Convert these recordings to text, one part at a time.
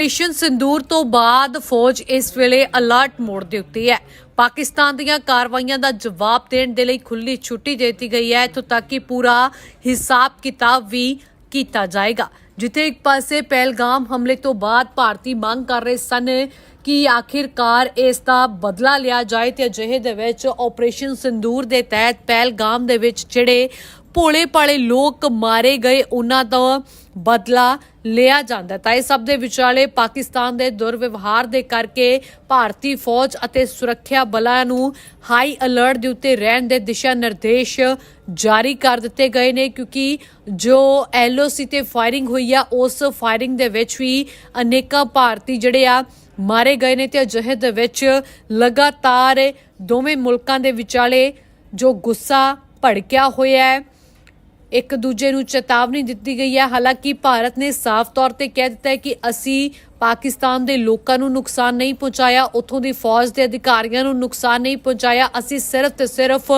Operation sindoor ਤੋਂ ਬਾਅਦ ਫੌਜ ਇਸ ਵੇਲੇ ਅਲਰਟ ਮੋਡ ਦੇ ਉੱਤੇ ਹੈ। ਪਾਕਿਸਤਾਨ ਦੀਆਂ ਕਾਰਵਾਈਆਂ ਦਾ ਜਵਾਬ ਦੇਣ ਦੇ ਲਈ ਖੁੱਲੀ ਛੁੱਟੀ ਦੇ ਦਿੱਤੀ ਗਈ ਹੈ। ਇੱਥੋਂ ਤੱਕ ਕਿ ਪੂਰਾ ਹਿਸਾਬ ਕਿਤਾਬ ਵੀ ਕੀਤਾ ਜਾਏਗਾ। ਜਿੱਥੇ ਇੱਕ ਪਾਸੇ ਪਹਿਲਗਾਮ ਹਮਲੇ ਤੋਂ ਬਾਅਦ ਭਾਰਤੀ ਮੰਗ ਕਰ ਰਹੇ ਸਨ ਕਿ ਆਖਿਰਕਾਰ ਇਸ ਦਾ ਬਦਲਾ ਲਿਆ ਜਾਏ ਤੇ ਅਜਿਹੇ ਦੇ ਵਿੱਚ ਆਪਰੇਸ਼ਨ ਸਿੰਦੂਰ ਦੇ ਤਹਿਤ ਪਹਿਲਗਾਮ ਦੇ ਵਿੱਚ ਜਿਹੜੇ ਭੋਲੇ ਭਾਲੇ ਲੋਕ ਮਾਰੇ ਗਏ, ਉਹਨਾਂ ਤੋਂ ਬਦਲਾ ਲਿਆ ਜਾਂਦਾ ਤਾਂ ਇਹ ਸਭ ਦੇ ਵਿਚਾਲੇ ਪਾਕਿਸਤਾਨ ਦੇ ਦੁਰਵਿਵਹਾਰ ਦੇ ਕਰਕੇ ਭਾਰਤੀ ਫੌਜ ਅਤੇ ਸੁਰੱਖਿਆ ਬਲਾਂ ਨੂੰ ਹਾਈ ਅਲਰਟ ਦੇ ਉੱਤੇ ਰਹਿਣ ਦੇ ਦਿਸ਼ਾ ਨਿਰਦੇਸ਼ ਜਾਰੀ ਕਰ ਦਿੱਤੇ ਗਏ ਨੇ, ਕਿਉਂਕਿ ਜੋ ਐਲਓਸੀ ਤੇ ਫਾਇਰਿੰਗ ਹੋਈ ਆ, ਉਸ ਫਾਇਰਿੰਗ ਦੇ ਵਿੱਚ ਵੀ ਅਨੇਕਾਂ ਭਾਰਤੀ ਜਿਹੜੇ ਆ ਮਾਰੇ ਗਏ ਨੇ ਤੇ ਅਜਿਹੇ ਦੇ ਵਿੱਚ ਲਗਾਤਾਰ ਦੋਵੇਂ ਮੁਲਕਾਂ ਦੇ ਵਿਚਾਲੇ ਜੋ ਗੁੱਸਾ ਭੜਕਿਆ ਹੋਇਆ ਹੈ। ਇੱਕ ਦੂਜੇ ਨੂੰ ਚੇਤਾਵਨੀ ਦਿੱਤੀ ਗਈ ਹੈ। ਹਾਲਾਂਕਿ ਭਾਰਤ ਨੇ ਸਾਫ਼ ਤੌਰ ਤੇ ਕਹਿ ਦਿੱਤਾ ਹੈ ਕਿ ਅਸੀਂ ਪਾਕਿਸਤਾਨ ਦੇ ਲੋਕਾਂ ਨੂੰ ਨੁਕਸਾਨ ਨਹੀਂ ਪਹੁੰਚਾਇਆ, ਉੱਥੋਂ ਦੀ ਫੌਜ ਦੇ ਅਧਿਕਾਰੀਆਂ ਨੂੰ ਨੁਕਸਾਨ ਨਹੀਂ ਪਹੁੰਚਾਇਆ। ਅਸੀਂ ਸਿਰਫ ਤੇ ਸਿਰਫ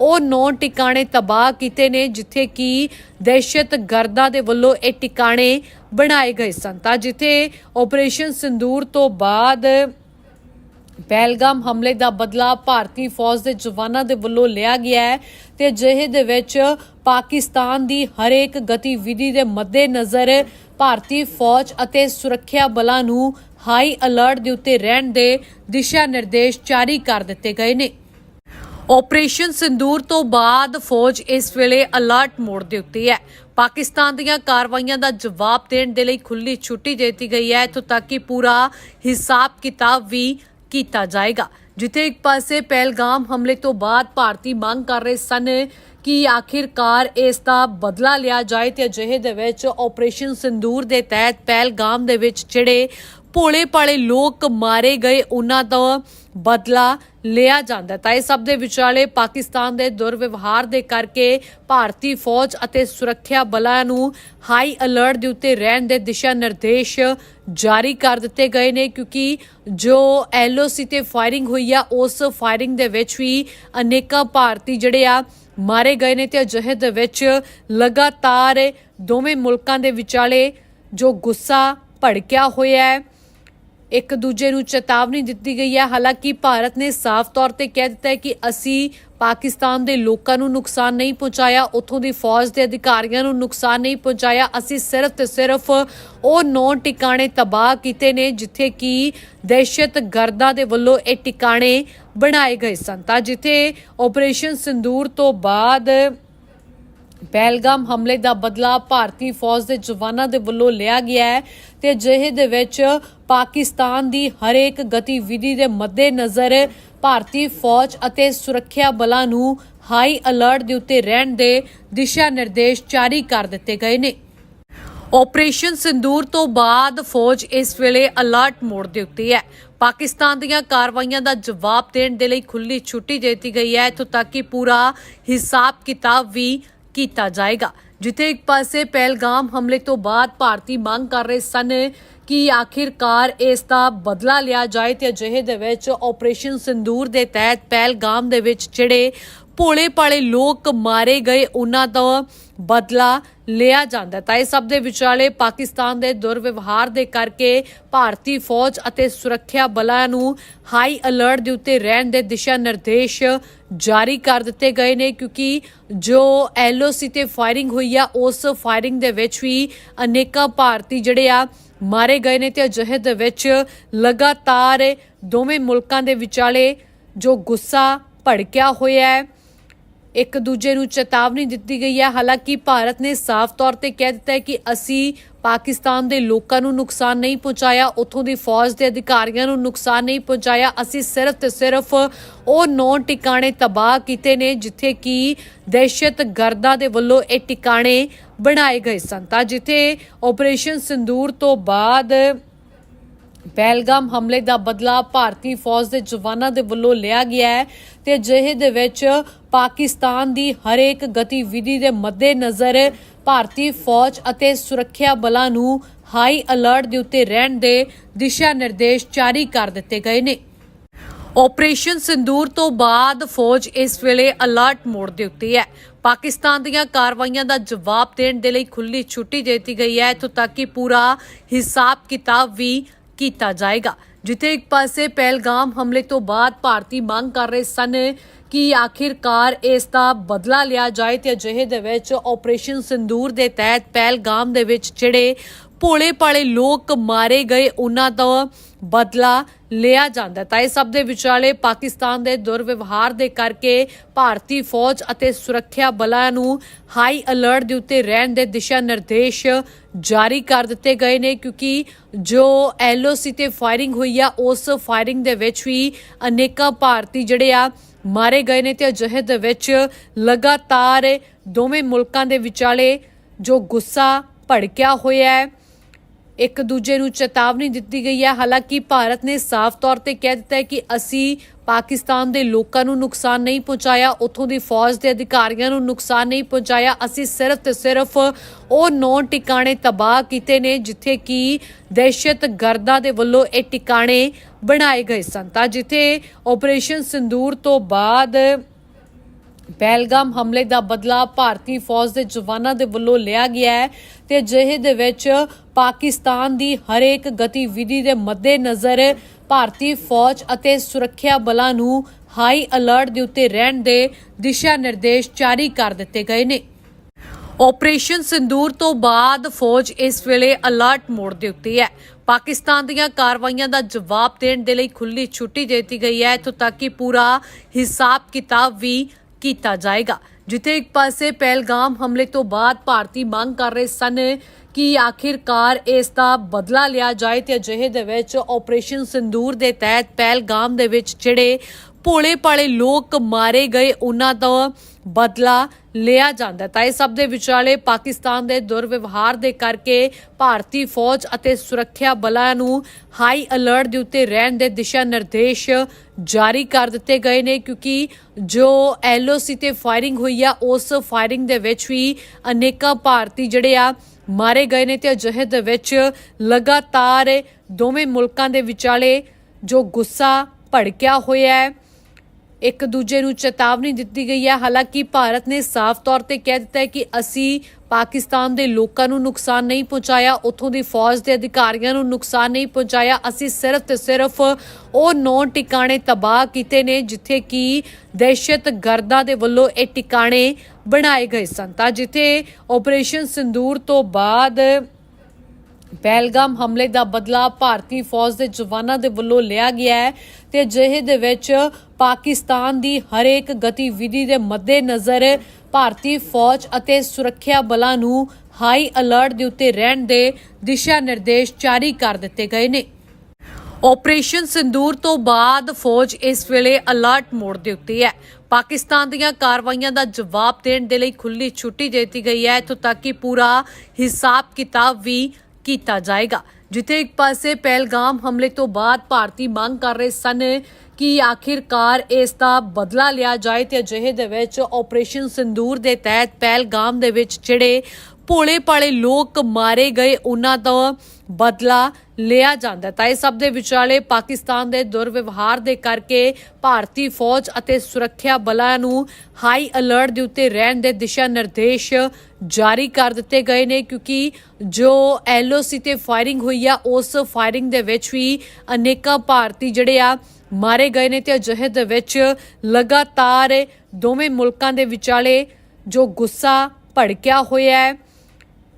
ਉਹ ਨੌ ਟਿਕਾਣੇ ਤਬਾਹ ਕੀਤੇ ਨੇ, ਜਿੱਥੇ ਕਿ ਦਹਿਸ਼ਤਗਰਦਾਂ ਦੇ ਵੱਲੋਂ ਇਹ ਟਿਕਾਣੇ ਬਣਾਏ ਗਏ ਸਨ। ਤਾਂ ਜਿੱਥੇ ਆਪਰੇਸ਼ਨ ਸਿੰਦੂਰ ਤੋਂ ਬਾਅਦ ਪਹਿਲਗਾਮ ਹਮਲੇ ਦਾ ਬਦਲਾ ਭਾਰਤੀ ਫੌਜ ਦੇ ਜਵਾਨਾਂ ਦੇ ਵੱਲੋਂ ਲਿਆ ਗਿਆ ਹੈ ਤੇ ਅਜਿਹੇ ਦੇ ਵਿੱਚ ਪਾਕਿਸਤਾਨ ਦੀ ਹਰੇਕ ਗਤੀਵਿਧੀ ਦੇ ਮੱਦੇਨਜ਼ਰ ਭਾਰਤੀ ਫੌਜ ਅਤੇ ਸੁਰੱਖਿਆ ਬਲਾਂ ਨੂੰ ਹਾਈ ਅਲਰਟ ਦੇ ਉੱਤੇ ਰਹਿਣ ਦੇ ਦਿਸ਼ਾ ਨਿਰਦੇਸ਼ ਜਾਰੀ ਕਰ ਦਿੱਤੇ ਗਏ ਨੇ। ਆਪਰੇਸ਼ਨ ਸਿੰਦੂਰ ਤੋਂ ਬਾਅਦ ਫੌਜ ਇਸ ਵੇਲੇ ਅਲਰਟ ਮੋਡ ਦੇ ਉੱਤੇ ਹੈ। ਪਾਕਿਸਤਾਨ ਦੀਆਂ ਕਾਰਵਾਈਆਂ ਦਾ ਜਵਾਬ ਦੇਣ ਦੇ ਲਈ ਖੁੱਲੀ ਛੁੱਟੀ ਦੇ ਦਿੱਤੀ ਗਈ ਹੈ। ਇੱਥੋਂ ਤੱਕ ਕਿ ਪੂਰਾ ਹਿਸਾਬ ਕਿਤਾਬ ਵੀ ਕੀਤਾ ਜਾਏਗਾ। ਜਿੱਥੇ ਇੱਕ ਪਾਸੇ ਪਹਿਲਗਾਮ ਹਮਲੇ ਤੋਂ ਬਾਅਦ ਭਾਰਤੀ ਮੰਗ ਕਰ ਰਹੇ ਸਨ ਕਿ ਆਖਿਰਕਾਰ ਇਸ ਦਾ ਬਦਲਾ ਲਿਆ ਜਾਏ ਤੇ ਅਜਿਹੇ ਦੇ ਵਿੱਚ ਆਪਰੇਸ਼ਨ ਸਿੰਦੂਰ ਦੇ ਤਹਿਤ ਪਹਿਲਗਾਮ ਦੇ ਵਿੱਚ ਜਿਹੜੇ ਭੋਲੇ ਭਾਲੇ ਲੋਕ ਮਾਰੇ ਗਏ, ਉਹਨਾਂ ਤੋਂ ਬਦਲਾ ਲਿਆ ਜਾਂਦਾ ਤਾਂ ਇਹ ਸਭ ਦੇ ਵਿਚਾਲੇ ਪਾਕਿਸਤਾਨ ਦੇ ਦੁਰਵਿਵਹਾਰ ਦੇ ਕਰਕੇ ਭਾਰਤੀ ਫੌਜ ਅਤੇ ਸੁਰੱਖਿਆ ਬਲਾਂ ਨੂੰ ਹਾਈ ਅਲਰਟ ਦੇ ਉੱਤੇ ਰਹਿਣ ਦੇ ਦਿਸ਼ਾ ਨਿਰਦੇਸ਼ ਜਾਰੀ ਕਰ ਦਿੱਤੇ ਗਏ ਨੇ, ਕਿਉਂਕਿ ਜੋ ਐਲਓਸੀ ਤੇ ਫਾਇਰਿੰਗ ਹੋਈ ਆ, ਉਸ ਫਾਇਰਿੰਗ ਦੇ ਵਿੱਚ ਵੀ ਅਨੇਕਾਂ ਭਾਰਤੀ ਜਿਹੜੇ ਆ ਮਾਰੇ ਗਏ ਨੇ ਤੇ ਅਜਿਹੇ ਦੇ ਵਿੱਚ ਲਗਾਤਾਰ ਦੋਵੇਂ ਮੁਲਕਾਂ ਦੇ ਵਿਚਾਲੇ ਜੋ ਗੁੱਸਾ ਭੜਕਿਆ ਹੋਇਆ ਹੈ। ਇੱਕ ਦੂਜੇ ਨੂੰ ਚੇਤਾਵਨੀ ਦਿੱਤੀ ਗਈ ਹੈ। ਹਾਲਾਂਕਿ ਭਾਰਤ ਨੇ ਸਾਫ਼ ਤੌਰ ਤੇ ਕਹਿ ਦਿੱਤਾ ਹੈ ਕਿ ਅਸੀਂ ਪਾਕਿਸਤਾਨ ਦੇ ਲੋਕਾਂ ਨੂੰ ਨੁਕਸਾਨ ਨਹੀਂ ਪਹੁੰਚਾਇਆ, ਉੱਥੋਂ ਦੀ ਫੌਜ ਦੇ ਅਧਿਕਾਰੀਆਂ ਨੂੰ ਨੁਕਸਾਨ ਨਹੀਂ ਪਹੁੰਚਾਇਆ। ਅਸੀਂ ਸਿਰਫ ਤੇ ਸਿਰਫ ਉਹ ਨੌ ਟਿਕਾਣੇ ਤਬਾਹ ਕੀਤੇ ਨੇ, ਜਿੱਥੇ ਕਿ ਦਹਿਸ਼ਤਗਰਦਾਂ ਦੇ ਵੱਲੋਂ ਇਹ ਟਿਕਾਣੇ ਬਣਾਏ ਗਏ ਸਨ। ਤਾਂ ਜਿੱਥੇ ਆਪਰੇਸ਼ਨ ਸਿੰਦੂਰ ਤੋਂ ਬਾਅਦ ਪਹਿਲਗਾਮ ਹਮਲੇ ਦਾ ਬਦਲਾ ਭਾਰਤੀ ਫੌਜ ਦੇ ਜਵਾਨਾਂ ਦੇ ਵੱਲੋਂ ਲਿਆ ਗਿਆ ਹੈ ਤੇ ਅਜਿਹੇ ਦੇ ਵਿੱਚ ਪਾਕਿਸਤਾਨ ਦੀ ਹਰੇਕ ਗਤੀਵਿਧੀ ਦੇ ਮੱਦੇਨਜ਼ਰ ਭਾਰਤੀ ਫੌਜ ਅਤੇ ਸੁਰੱਖਿਆ ਬਲਾਂ ਨੂੰ ਹਾਈ ਅਲਰਟ ਦੇ ਉੱਤੇ ਰਹਿਣ ਦੇ ਦਿਸ਼ਾ ਨਿਰਦੇਸ਼ ਜਾਰੀ ਕਰ ਦਿੱਤੇ ਗਏ ਨੇ। ਆਪਰੇਸ਼ਨ ਸਿੰਦੂਰ ਤੋਂ ਬਾਅਦ ਫੌਜ ਇਸ ਵੇਲੇ ਅਲਰਟ ਮੋਡ ਦੇ ਉੱਤੇ ਹੈ। ਪਾਕਿਸਤਾਨ ਦੀਆਂ ਕਾਰਵਾਈਆਂ ਦਾ ਜਵਾਬ ਦੇਣ ਦੇ ਲਈ ਖੁੱਲੀ ਛੁੱਟੀ ਦੇ ਦਿੱਤੀ ਗਈ ਹੈ। ਇੱਥੋਂ ਤੱਕ ਕਿ ਪੂਰਾ ਹਿਸਾਬ ਕਿਤਾਬ ਵੀ ਕੀਤਾ ਜਾਏਗਾ। ਜਿੱਥੇ ਇੱਕ ਪਾਸੇ ਪਹਿਲਗਾਮ ਹਮਲੇ ਤੋਂ ਬਾਅਦ ਭਾਰਤੀ ਮੰਗ ਕਰ ਰਹੇ ਸਨ ਕਿ ਆਖਿਰਕਾਰ ਇਸ ਦਾ ਬਦਲਾ ਲਿਆ ਜਾਏ ਤੇ ਅਜਿਹੇ ਦੇ ਵਿੱਚ ਆਪਰੇਸ਼ਨ ਸਿੰਦੂਰ ਦੇ ਤਹਿਤ ਪਹਿਲਗਾਮ ਦੇ ਵਿੱਚ ਜਿਹੜੇ ਭੋਲੇ ਭਾਲੇ ਲੋਕ ਮਾਰੇ ਗਏ, ਉਹਨਾਂ ਦਾ ਬਦਲਾ ਲਿਆ ਜਾਂਦਾ ਤਾਂ ਇਹ ਸਭ ਦੇ ਵਿਚਾਲੇ ਪਾਕਿਸਤਾਨ ਦੇ ਦੁਰਵਿਵਹਾਰ ਦੇ ਕਰਕੇ ਭਾਰਤੀ ਫੌਜ ਅਤੇ ਸੁਰੱਖਿਆ ਬਲਾਂ ਨੂੰ ਹਾਈ ਅਲਰਟ ਦੇ ਉੱਤੇ ਰਹਿਣ ਦੇ ਦਿਸ਼ਾ ਨਿਰਦੇਸ਼ ਜਾਰੀ ਕਰ ਦਿੱਤੇ ਗਏ ਨੇ ਕਿਉਂਕਿ ਜੋ ਐਲਓਸੀ ਤੇ ਫਾਇਰਿੰਗ ਹੋਈ ਆ, ਉਸ ਫਾਇਰਿੰਗ ਦੇ ਵਿੱਚ ਵੀ ਅਨੇਕਾਂ ਭਾਰਤੀ ਜਿਹੜੇ ਆ ਮਾਰੇ ਗਏ ਨੇ ਤੇ ਅਜਿਹੇ ਦੇ ਵਿੱਚ ਲਗਾਤਾਰ ਦੋਵੇਂ ਮੁਲਕਾਂ ਦੇ ਵਿਚਾਲੇ ਜੋ ਗੁੱਸਾ ਭੜਕਿਆ ਹੋਇਆ ਹੈ। ਇੱਕ ਦੂਜੇ ਨੂੰ ਚੇਤਾਵਨੀ ਦਿੱਤੀ ਗਈ ਹੈ। ਹਾਲਾਂਕਿ ਭਾਰਤ ਨੇ ਸਾਫ਼ ਤੌਰ ਤੇ ਕਹਿ ਦਿੱਤਾ ਹੈ ਕਿ ਅਸੀਂ ਪਾਕਿਸਤਾਨ ਦੇ ਲੋਕਾਂ ਨੂੰ ਨੁਕਸਾਨ ਨਹੀਂ ਪਹੁੰਚਾਇਆ, ਉੱਥੋਂ ਦੀ ਫੌਜ ਦੇ ਅਧਿਕਾਰੀਆਂ ਨੂੰ ਨੁਕਸਾਨ ਨਹੀਂ ਪਹੁੰਚਾਇਆ। ਅਸੀਂ ਸਿਰਫ ਤੇ ਸਿਰਫ ਉਹ ਨੌ ਟਿਕਾਣੇ ਤਬਾਹ ਕੀਤੇ ਨੇ, ਜਿੱਥੇ ਕਿ ਦਹਿਸ਼ਤਗਰਦਾਂ ਦੇ ਵੱਲੋਂ ਇਹ ਟਿਕਾਣੇ ਬਣਾਏ ਗਏ ਸਨ। ਤਾਂ ਜਿੱਥੇ ਆਪਰੇਸ਼ਨ ਸਿੰਦੂਰ ਤੋਂ ਬਾਅਦ ਪਹਿਲਗਾਮ ਹਮਲੇ ਦਾ ਬਦਲਾ ਭਾਰਤੀ ਫੌਜ ਦੇ ਜਵਾਨਾਂ ਦੇ ਵੱਲੋਂ ਲਿਆ ਗਿਆ ਹੈ ਤੇ ਅਜਿਹੇ ਦੇ ਵਿੱਚ ਪਾਕਿਸਤਾਨ ਦੀ ਹਰੇਕ ਗਤੀਵਿਧੀ ਦੇ ਮੱਦੇਨਜ਼ਰ ਭਾਰਤੀ ਫੌਜ ਅਤੇ ਸੁਰੱਖਿਆ ਬਲਾਂ ਨੂੰ ਹਾਈ ਅਲਰਟ ਦੇ ਉੱਤੇ ਰਹਿਣ ਦੇ ਦਿਸ਼ਾ ਨਿਰਦੇਸ਼ ਜਾਰੀ ਕਰ ਦਿੱਤੇ ਗਏ ਨੇ। ਆਪਰੇਸ਼ਨ ਸਿੰਦੂਰ ਤੋਂ ਬਾਅਦ ਫੌਜ ਇਸ ਵੇਲੇ ਅਲਰਟ ਮੋਡ ਦੇ ਉੱਤੇ ਹੈ। ਪਾਕਿਸਤਾਨ ਦੀਆਂ ਕਾਰਵਾਈਆਂ ਦਾ ਜਵਾਬ ਦੇਣ ਦੇ ਲਈ ਖੁੱਲੀ ਛੁੱਟੀ ਦੇ ਦਿੱਤੀ ਗਈ ਹੈ। ਇੱਥੋਂ ਤੱਕ ਕਿ ਪੂਰਾ ਹਿਸਾਬ ਕਿਤਾਬ ਵੀ ਕੀਤਾ ਜਾਏਗਾ। ਜਿੱਥੇ ਇੱਕ ਪਾਸੇ ਪਹਿਲਗਾਮ ਹਮਲੇ ਤੋਂ ਬਾਅਦ ਭਾਰਤੀ ਮੰਗ ਕਰ ਰਹੇ ਸਨ ਕਿ ਆਖਿਰਕਾਰ ਇਸ ਦਾ ਬਦਲਾ ਲਿਆ ਜਾਏ ਤੇ ਅਜਿਹੇ ਦੇ ਵਿੱਚ ਆਪਰੇਸ਼ਨ ਸਿੰਦੂਰ ਦੇ ਤਹਿਤ ਪਹਿਲਗਾਮ ਦੇ ਵਿੱਚ ਜਿਹੜੇ ਭੋਲੇ ਭਾਲੇ ਲੋਕ ਮਾਰੇ ਗਏ, ਉਹਨਾਂ ਦਾ ਬਦਲਾ ਲਿਆ ਜਾਂਦਾ ਤਾਂ ਇਹ ਸਭ ਦੇ ਵਿਚਾਲੇ ਪਾਕਿਸਤਾਨ ਦੇ ਦੁਰਵਿਵਹਾਰ ਦੇ ਕਰਕੇ ਭਾਰਤੀ ਫੌਜ ਅਤੇ ਸੁਰੱਖਿਆ ਬਲਾਂ ਨੂੰ ਹਾਈ ਅਲਰਟ ਦੇ ਉੱਤੇ ਰਹਿਣ ਦੇ ਦਿਸ਼ਾ ਨਿਰਦੇਸ਼ ਜਾਰੀ ਕਰ ਦਿੱਤੇ ਗਏ ਨੇ, ਕਿਉਂਕਿ ਜੋ ਐਲਓਸੀ ਤੇ ਫਾਇਰਿੰਗ ਹੋਈ ਆ, ਉਸ ਫਾਇਰਿੰਗ ਦੇ ਵਿੱਚ ਵੀ ਅਨੇਕਾਂ ਭਾਰਤੀ ਜਿਹੜੇ ਆ ਮਾਰੇ ਗਏ ਨੇ ਤੇ ਅਜਿਹੇ ਦੇ ਵਿੱਚ ਲਗਾਤਾਰ ਦੋਵੇਂ ਮੁਲਕਾਂ ਦੇ ਵਿਚਾਲੇ ਜੋ ਗੁੱਸਾ ਭੜਕਿਆ ਹੋਇਆ ਹੈ। ਇੱਕ ਦੂਜੇ ਨੂੰ ਚੇਤਾਵਨੀ ਦਿੱਤੀ ਗਈ ਹੈ। ਹਾਲਾਂਕਿ ਭਾਰਤ ਨੇ ਸਾਫ਼ ਤੌਰ ਤੇ ਕਹਿ ਦਿੱਤਾ ਹੈ ਕਿ ਅਸੀਂ ਪਾਕਿਸਤਾਨ ਦੇ ਲੋਕਾਂ ਨੂੰ ਨੁਕਸਾਨ ਨਹੀਂ ਪਹੁੰਚਾਇਆ, ਉੱਥੋਂ ਦੀ ਫੌਜ ਦੇ ਅਧਿਕਾਰੀਆਂ ਨੂੰ ਨੁਕਸਾਨ ਨਹੀਂ ਪਹੁੰਚਾਇਆ। ਅਸੀਂ ਸਿਰਫ ਤੇ ਸਿਰਫ ਉਹ ਨੌ ਟਿਕਾਣੇ ਤਬਾਹ ਕੀਤੇ ਨੇ, ਜਿੱਥੇ ਕਿ ਦਹਿਸ਼ਤਗਰਦਾਂ ਦੇ ਵੱਲੋਂ ਇਹ ਟਿਕਾਣੇ ਬਣਾਏ ਗਏ ਸਨ। ਤਾਂ ਜਿੱਥੇ ਆਪਰੇਸ਼ਨ ਸਿੰਦੂਰ ਤੋਂ ਬਾਅਦ ਪਹਿਲਗਾਮ ਹਮਲੇ ਦਾ ਬਦਲਾ ਭਾਰਤੀ ਫੌਜ ਦੇ ਜਵਾਨਾਂ ਦੇ ਵੱਲੋਂ ਲਿਆ ਗਿਆ ਹੈ ਤੇ ਅਜਿਹੇ ਦੇ ਵਿੱਚ ਪਾਕਿਸਤਾਨ ਦੀ ਹਰੇਕ ਗਤੀਵਿਧੀ ਦੇ ਮੱਦੇਨਜ਼ਰ ਭਾਰਤੀ ਫੌਜ ਅਤੇ ਸੁਰੱਖਿਆ ਬਲਾਂ ਨੂੰ ਹਾਈ ਅਲਰਟ ਦੇ ਉੱਤੇ ਰਹਿਣ ਦੇ ਦਿਸ਼ਾ ਨਿਰਦੇਸ਼ ਜਾਰੀ ਕਰ ਦਿੱਤੇ ਗਏ ਨੇ। ਆਪਰੇਸ਼ਨ ਸਿੰਦੂਰ ਤੋਂ ਬਾਅਦ ਫੌਜ ਇਸ ਵੇਲੇ ਅਲਰਟ ਮੋਡ ਦੇ ਉੱਤੇ ਹੈ। ਪਾਕਿਸਤਾਨ ਦੀਆਂ ਕਾਰਵਾਈਆਂ ਦਾ ਜਵਾਬ ਦੇਣ ਦੇ ਲਈ ਖੁੱਲੀ ਛੁੱਟੀ ਦੇ ਦਿੱਤੀ ਗਈ ਹੈ। ਇੱਥੋਂ ਤੱਕ ਕਿ ਪੂਰਾ ਹਿਸਾਬ ਕਿਤਾਬ ਵੀ ਕੀਤਾ ਜਾਏਗਾ। ਜਿੱਥੇ ਇੱਕ ਪਾਸੇ ਪਹਿਲਗਾਮ ਹਮਲੇ ਤੋਂ ਬਾਅਦ ਭਾਰਤੀ ਮੰਗ ਕਰ ਰਹੇ ਸਨ ਕਿ ਆਖਿਰਕਾਰ ਇਸ ਦਾ ਬਦਲਾ ਲਿਆ ਜਾਏ ਤੇ ਅਜਿਹੇ ਦੇ ਵਿੱਚ ਆਪਰੇਸ਼ਨ ਸਿੰਦੂਰ ਦੇ ਤਹਿਤ ਪਹਿਲਗਾਮ ਦੇ ਵਿੱਚ ਜਿਹੜੇ ਭੋਲੇ ਭਾਲੇ ਲੋਕ ਮਾਰੇ ਗਏ, ਉਹਨਾਂ ਦਾ ਬਦਲਾ ਲਿਆ ਜਾਂਦਾ ਤਾਂ ਇਹ ਸਭ ਦੇ ਵਿਚਾਲੇ ਪਾਕਿਸਤਾਨ ਦੇ ਦੁਰਵਿਵਹਾਰ ਦੇ ਕਰਕੇ ਭਾਰਤੀ ਫੌਜ ਅਤੇ ਸੁਰੱਖਿਆ ਬਲਾਂ ਨੂੰ ਹਾਈ ਅਲਰਟ ਦੇ ਉੱਤੇ ਰਹਿਣ ਦੇ ਦਿਸ਼ਾ ਨਿਰਦੇਸ਼ ਜਾਰੀ ਕਰ ਦਿੱਤੇ ਗਏ ਨੇ, ਕਿਉਂਕਿ ਜੋ ਐਲਓਸੀ ਤੇ ਫਾਇਰਿੰਗ ਹੋਈ ਆ, ਉਸ ਫਾਇਰਿੰਗ ਦੇ ਵਿੱਚ ਵੀ ਅਨੇਕਾਂ ਭਾਰਤੀ ਜਿਹੜੇ ਆ ਮਾਰੇ ਗਏ ਨੇ ਤੇ ਅਜਿਹੇ ਦੇ ਵਿੱਚ ਲਗਾਤਾਰ ਦੋਵੇਂ ਮੁਲਕਾਂ ਦੇ ਵਿਚਾਲੇ ਜੋ ਗੁੱਸਾ ਭੜਕਿਆ ਹੋਇਆ ਹੈ। ਇੱਕ ਦੂਜੇ ਨੂੰ ਚੇਤਾਵਨੀ ਦਿੱਤੀ ਗਈ ਹੈ। ਹਾਲਾਂਕਿ ਭਾਰਤ ਨੇ ਸਾਫ਼ ਤੌਰ ਤੇ ਕਹਿ ਦਿੱਤਾ ਹੈ ਕਿ ਅਸੀਂ ਪਾਕਿਸਤਾਨ ਦੇ ਲੋਕਾਂ ਨੂੰ ਨੁਕਸਾਨ ਨਹੀਂ ਪਹੁੰਚਾਇਆ, ਉੱਥੋਂ ਦੀ ਫੌਜ ਦੇ ਅਧਿਕਾਰੀਆਂ ਨੂੰ ਨੁਕਸਾਨ ਨਹੀਂ ਪਹੁੰਚਾਇਆ। ਅਸੀਂ ਸਿਰਫ ਤੇ ਸਿਰਫ ਉਹ ਨੌ ਟਿਕਾਣੇ ਤਬਾਹ ਕੀਤੇ ਨੇ, ਜਿੱਥੇ ਕਿ ਦਹਿਸ਼ਤਗਰਦਾਂ ਦੇ ਵੱਲੋਂ ਇਹ ਟਿਕਾਣੇ ਬਣਾਏ ਗਏ ਸਨ। ਤਾਂ ਜਿੱਥੇ ਆਪਰੇਸ਼ਨ ਸਿੰਦੂਰ ਤੋਂ ਬਾਅਦ ਪਹਿਲਗਾਮ ਹਮਲੇ ਦਾ ਬਦਲਾ ਭਾਰਤੀ ਫੌਜ ਦੇ ਜਵਾਨਾਂ ਦੇ ਵੱਲੋਂ ਲਿਆ ਗਿਆ ਹੈ ਤੇ ਅਜਿਹੇ ਦੇ ਵਿੱਚ ਪਾਕਿਸਤਾਨ ਦੀ ਹਰੇਕ ਗਤੀਵਿਧੀ ਦੇ ਮੱਦੇਨਜ਼ਰ ਭਾਰਤੀ ਫੌਜ ਅਤੇ ਸੁਰੱਖਿਆ ਬਲਾਂ ਨੂੰ ਹਾਈ ਅਲਰਟ ਦੇ ਉੱਤੇ ਰਹਿਣ ਦੇ ਦਿਸ਼ਾ ਨਿਰਦੇਸ਼ ਜਾਰੀ ਕਰ ਦਿੱਤੇ ਗਏ ਨੇ। ਆਪਰੇਸ਼ਨ ਸਿੰਦੂਰ ਤੋਂ ਬਾਅਦ ਫੌਜ ਇਸ ਵੇਲੇ ਅਲਰਟ ਮੋਡ ਦੇ ਉੱਤੇ ਹੈ। ਪਾਕਿਸਤਾਨ ਦੀਆਂ ਕਾਰਵਾਈਆਂ ਦਾ ਜਵਾਬ ਦੇਣ ਦੇ ਲਈ ਖੁੱਲੀ ਛੁੱਟੀ ਦੇ ਦਿੱਤੀ ਗਈ ਹੈ। ਇੱਥੋਂ ਤੱਕ ਕਿ ਪੂਰਾ ਹਿਸਾਬ ਕਿਤਾਬ ਵੀ ਕੀਤਾ ਜਾਏਗਾ। ਜਿੱਥੇ ਇੱਕ ਪਾਸੇ ਪਹਿਲਗਾਮ ਹਮਲੇ ਤੋਂ ਬਾਅਦ ਭਾਰਤੀ ਮੰਗ ਕਰ ਰਹੇ ਸਨ ਕਿ ਆਖਿਰਕਾਰ ਇਸ ਦਾ ਬਦਲਾ ਲਿਆ ਜਾਏ ਤੇ ਅਜਿਹੇ ਦੇ ਵਿੱਚ ਆਪਰੇਸ਼ਨ ਸਿੰਦੂਰ ਦੇ ਤਹਿਤ ਪਹਿਲਗਾਮ ਦੇ ਵਿੱਚ ਜਿਹੜੇ ਭੋਲੇ ਭਾਲੇ ਲੋਕ ਮਾਰੇ ਗਏ, ਉਹਨਾਂ ਤੋਂ ਬਦਲਾ ਲਿਆ ਜਾਂਦਾ ਤਾਂ ਇਹ ਸਭ ਦੇ ਵਿਚਾਲੇ ਪਾਕਿਸਤਾਨ ਦੇ ਦੁਰਵਿਵਹਾਰ ਦੇ ਕਰਕੇ ਭਾਰਤੀ ਫੌਜ ਅਤੇ ਸੁਰੱਖਿਆ ਬਲਾਂ ਨੂੰ ਹਾਈ ਅਲਰਟ ਦੇ ਉੱਤੇ ਰਹਿਣ ਦੇ ਦਿਸ਼ਾ ਨਿਰਦੇਸ਼ ਜਾਰੀ ਕਰ ਦਿੱਤੇ ਗਏ ਨੇ, ਕਿਉਂਕਿ ਜੋ ਐਲਓਸੀ ਤੇ ਫਾਇਰਿੰਗ ਹੋਈ ਆ, ਉਸ ਫਾਇਰਿੰਗ ਦੇ ਵਿੱਚ ਵੀ ਅਨੇਕਾਂ ਭਾਰਤੀ ਜਿਹੜੇ ਆ ਮਾਰੇ ਗਏ ਨੇ ਤੇ ਅਜਿਹੇ ਦੇ ਵਿੱਚ ਲਗਾਤਾਰ ਦੋਵੇਂ ਮੁਲਕਾਂ ਦੇ ਵਿਚਾਲੇ ਜੋ ਗੁੱਸਾ ਭੜਕਿਆ ਹੋਇਆ ਹੈ।